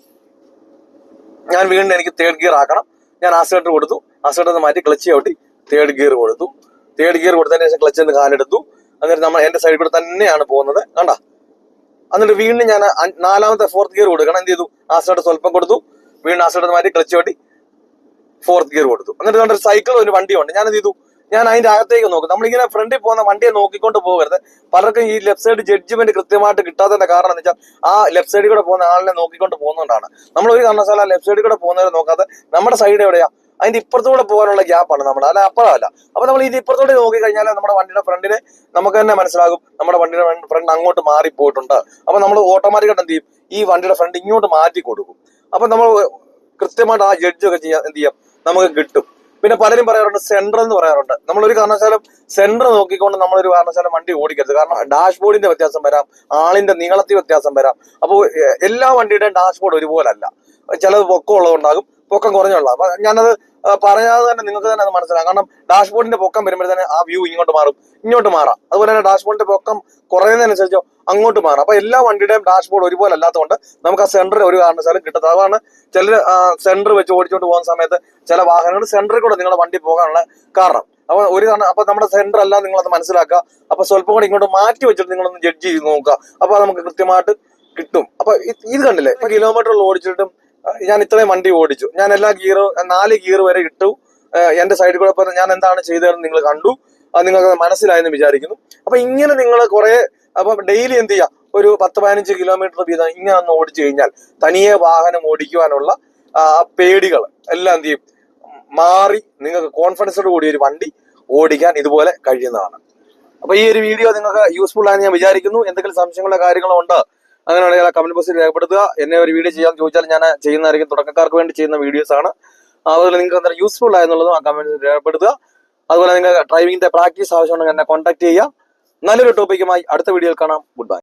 ഞാൻ വീണ്ടും എനിക്ക് തേർഡ് ഗിയർ ആക്കണം. ഞാൻ ആസിലേറ്റർ കൊടുത്തു. ആസിലേറ്റർ മാറ്റി ക്ലച്ച് ചവിട്ടി തേർഡ് ഗിയർ കൊടുത്തു. തേർഡ് ഗിയർ കൊടുത്തതിന് ശേഷം ക്ലച്ചിൽ നിന്ന് കാലെടുത്തു. അങ്ങനെ നമ്മൾ എന്റെ സൈഡിൽ കൂടെ തന്നെയാണ് പോകുന്നത്. കണ്ട? എന്നിട്ട് വീണ്ടും ഞാൻ നാലാമത്തെ ഫോർത്ത് ഗിയർ കൊടുക്കണം. എന്ത് ചെയ്തു? ആസിലേറ്റർ സ്വല്പം കൊടുത്തു. വീണ്ടും ആസിലേറ്റർ മാറ്റി ക്ലച്ച് ചവിട്ടി ഫോർത്ത് ഗിയർ കൊടുത്തു. എന്നിട്ട് നമ്മുടെ സൈക്കിൾ ഒരു വണ്ടിയുണ്ട്. ഞാൻ എന്ത് ചെയ്തു. ഞാൻ അതിന്റെ അകത്തേക്ക് നോക്കും. നമ്മളിങ്ങനെ ഫ്രണ്ടിൽ പോകുന്ന വണ്ടിയെ നോക്കിക്കൊണ്ട് പോകരുത്. പലർക്കും ഈ ലെഫ്റ്റ് സൈഡ് ജഡ്ജ്മെന്റ് കൃത്യമായിട്ട് കിട്ടാത്തതിന്റെ കാരണം എന്ന് വെച്ചാൽ ആ ലെഫ്റ്റ് സൈഡിൽ കൂടെ പോകുന്ന ആളിനെ നോക്കിക്കൊണ്ട് പോകുന്നതുകൊണ്ടാണ്. നമ്മൾ ഒരു കാരണവശാലും ലെഫ്റ്റ് സൈഡിൽ കൂടെ പോകുന്നവരെ നോക്കാതെ നമ്മുടെ സൈഡ് എവിടെയാ? അതിന്റെ ഇപ്പുറത്തൂടെ പോകാനുള്ള ഗ്യാപ്പാണ് നമ്മൾ അല്ല അപ്പുറമല്ല. അപ്പൊ നമ്മൾ ഇത് ഇപ്പുറത്തോടെ നോക്കി കഴിഞ്ഞാൽ നമ്മുടെ വണ്ടിയുടെ ഫ്രണ്ടിനെ നമുക്ക് തന്നെ മനസ്സിലാകും. നമ്മുടെ വണ്ടിയുടെ ഫ്രണ്ട് അങ്ങോട്ട് മാറി പോയിട്ടുണ്ട് അപ്പൊ നമ്മൾ ഓട്ടോമാറ്റിക്കായിട്ട് എന്ത് ചെയ്യും? ഈ വണ്ടിയുടെ ഫ്രണ്ട് ഇങ്ങോട്ട് മാറ്റി കൊടുക്കും. അപ്പൊ നമ്മൾ കൃത്യമായിട്ട് ആ ജഡ്ജ് ഒക്കെ ചെയ്യാൻ എന്ത് ചെയ്യാം? നമുക്ക് കിട്ടും. പിന്നെ പലരും പറയാറുണ്ട് സെന്റർ എന്ന് പറയാറുണ്ട്. നമ്മൾ ഒരു കാരണവശാലും സെന്റർ നോക്കിക്കൊണ്ട് നമ്മൾ ഒരു കാരണവശാലും വണ്ടി ഓടിക്കരുത്. കാരണം ഡാഷ്ബോർഡിന്റെ വ്യത്യാസം വരാം ആളിന്റെ നീളത്തിൽ വ്യത്യാസം വരാം. അപ്പോൾ എല്ലാ വണ്ടിയുടെയും ഡാഷ്ബോർഡ് ഒരുപോലല്ല. ചിലത് പൊക്കം ഉള്ളതുണ്ടാകും പൊക്കം കുറഞ്ഞുള്ള. അപ്പൊ ഞാനത് പറയാതെ തന്നെ നിങ്ങൾക്ക് തന്നെ അത് മനസ്സിലാക്കാം കാരണം ഡാഷ്ബോർഡിന്റെ പൊക്കം വരുമ്പോഴത്തേന് ആ വ്യൂ ഇങ്ങോട്ട് മാറും ഇങ്ങോട്ട് മാറാം. അതുപോലെ തന്നെ ഡാഷ്ബോർഡിന്റെ പൊക്കം കുറയുന്നതിനനുസരിച്ച് അങ്ങോട്ട് മാറാം. അപ്പൊ എല്ലാ വണ്ടിയുടെയും ഡാഷ്ബോർഡ് ഒരുപോലെ അല്ലാത്തതുകൊണ്ട് നമുക്ക് ആ സെന്റർ ഒരു കാരണവശാലും കിട്ടത്തില്ല. അതാണ് ചിലർ സെന്റർ വെച്ച് ഓടിച്ചോണ്ട് പോകുന്ന സമയത്ത് ചില വാഹനങ്ങൾ സെന്ററിൽ കൂടെ നിങ്ങളുടെ വണ്ടി പോകാനുള്ള കാരണം. അപ്പൊ ഒരു കാരണം അപ്പൊ നമ്മുടെ സെന്റർ അല്ല നിങ്ങളത് മനസ്സിലാക്കുക. അപ്പൊ സ്വല്പം കൂടെ ഇങ്ങോട്ട് മാറ്റി വെച്ചിട്ട് നിങ്ങളൊന്ന് ജഡ്ജ് ചെയ്ത് നോക്കുക. അപ്പൊ നമുക്ക് കൃത്യമായിട്ട് കിട്ടും. അപ്പൊ ഇത് കണ്ടില്ലേ? ഇപ്പൊ കിലോമീറ്ററിൽ ഓടിച്ചിട്ടും ഞാൻ ഇത്രയും വണ്ടി ഓടിച്ചു. ഞാൻ എല്ലാ ഗിയർ നാല് ഗിയർ വരെ ഇട്ടു. എന്റെ സൈഡിൽ കൂടെ പോയി ഞാൻ എന്താണ് ചെയ്തതെന്ന് നിങ്ങൾ കണ്ടു. അത് നിങ്ങൾക്ക് മനസ്സിലായെന്ന് വിചാരിക്കുന്നു. അപ്പൊ ഇങ്ങനെ നിങ്ങൾ കുറെ അപ്പൊ ഡെയിലി എന്ത് ചെയ്യാം? ഒരു പത്ത് പതിനഞ്ച് കിലോമീറ്റർ വീതം ഇങ്ങനെ ഒന്ന് ഓടിച്ചു കഴിഞ്ഞാൽ തനിയെ വാഹനം ഓടിക്കുവാനുള്ള പേടികൾ എല്ലാം എന്ത് ചെയ്യും? മാറി നിങ്ങൾക്ക് കോൺഫിഡൻസോട് കൂടി ഒരു വണ്ടി ഓടിക്കാൻ ഇതുപോലെ കഴിയുന്നതാണ്. അപ്പൊ ഈ ഒരു വീഡിയോ നിങ്ങൾക്ക് യൂസ്ഫുൾ ആണെന്ന് ഞാൻ വിചാരിക്കുന്നു. എന്തെങ്കിലും സംശയങ്ങളോ കാര്യങ്ങളോ ഉണ്ട്? അങ്ങനെയാണെങ്കിൽ ആ കമന്റ് ബോക്സിൽ രേഖപ്പെടുത്തുക. എന്നെ ഒരു വീഡിയോ ചെയ്യാൻ ചോദിച്ചാൽ ഞാൻ ചെയ്യുന്നതായിരിക്കും. തുടക്കക്കാർക്ക് വേണ്ടി ചെയ്യുന്ന വീഡിയോസ് ആണ്. അതുപോലെ നിങ്ങൾക്ക് എന്തെങ്കിലും യൂസ്ഫുൾ ആയെന്നുള്ളതും ആ കമന്റ് രേഖപ്പെടുത്തുക. അതുപോലെ നിങ്ങൾ ഡ്രൈവിംഗിന്റെ പ്രാക്ടീസ് ആവശ്യമുണ്ടെങ്കിൽ എന്നെ കോൺടാക്ട് ചെയ്യുക. നല്ലൊരു ടോപ്പിക്കുമായി അടുത്ത വീഡിയോയിൽ കാണാം. Good bye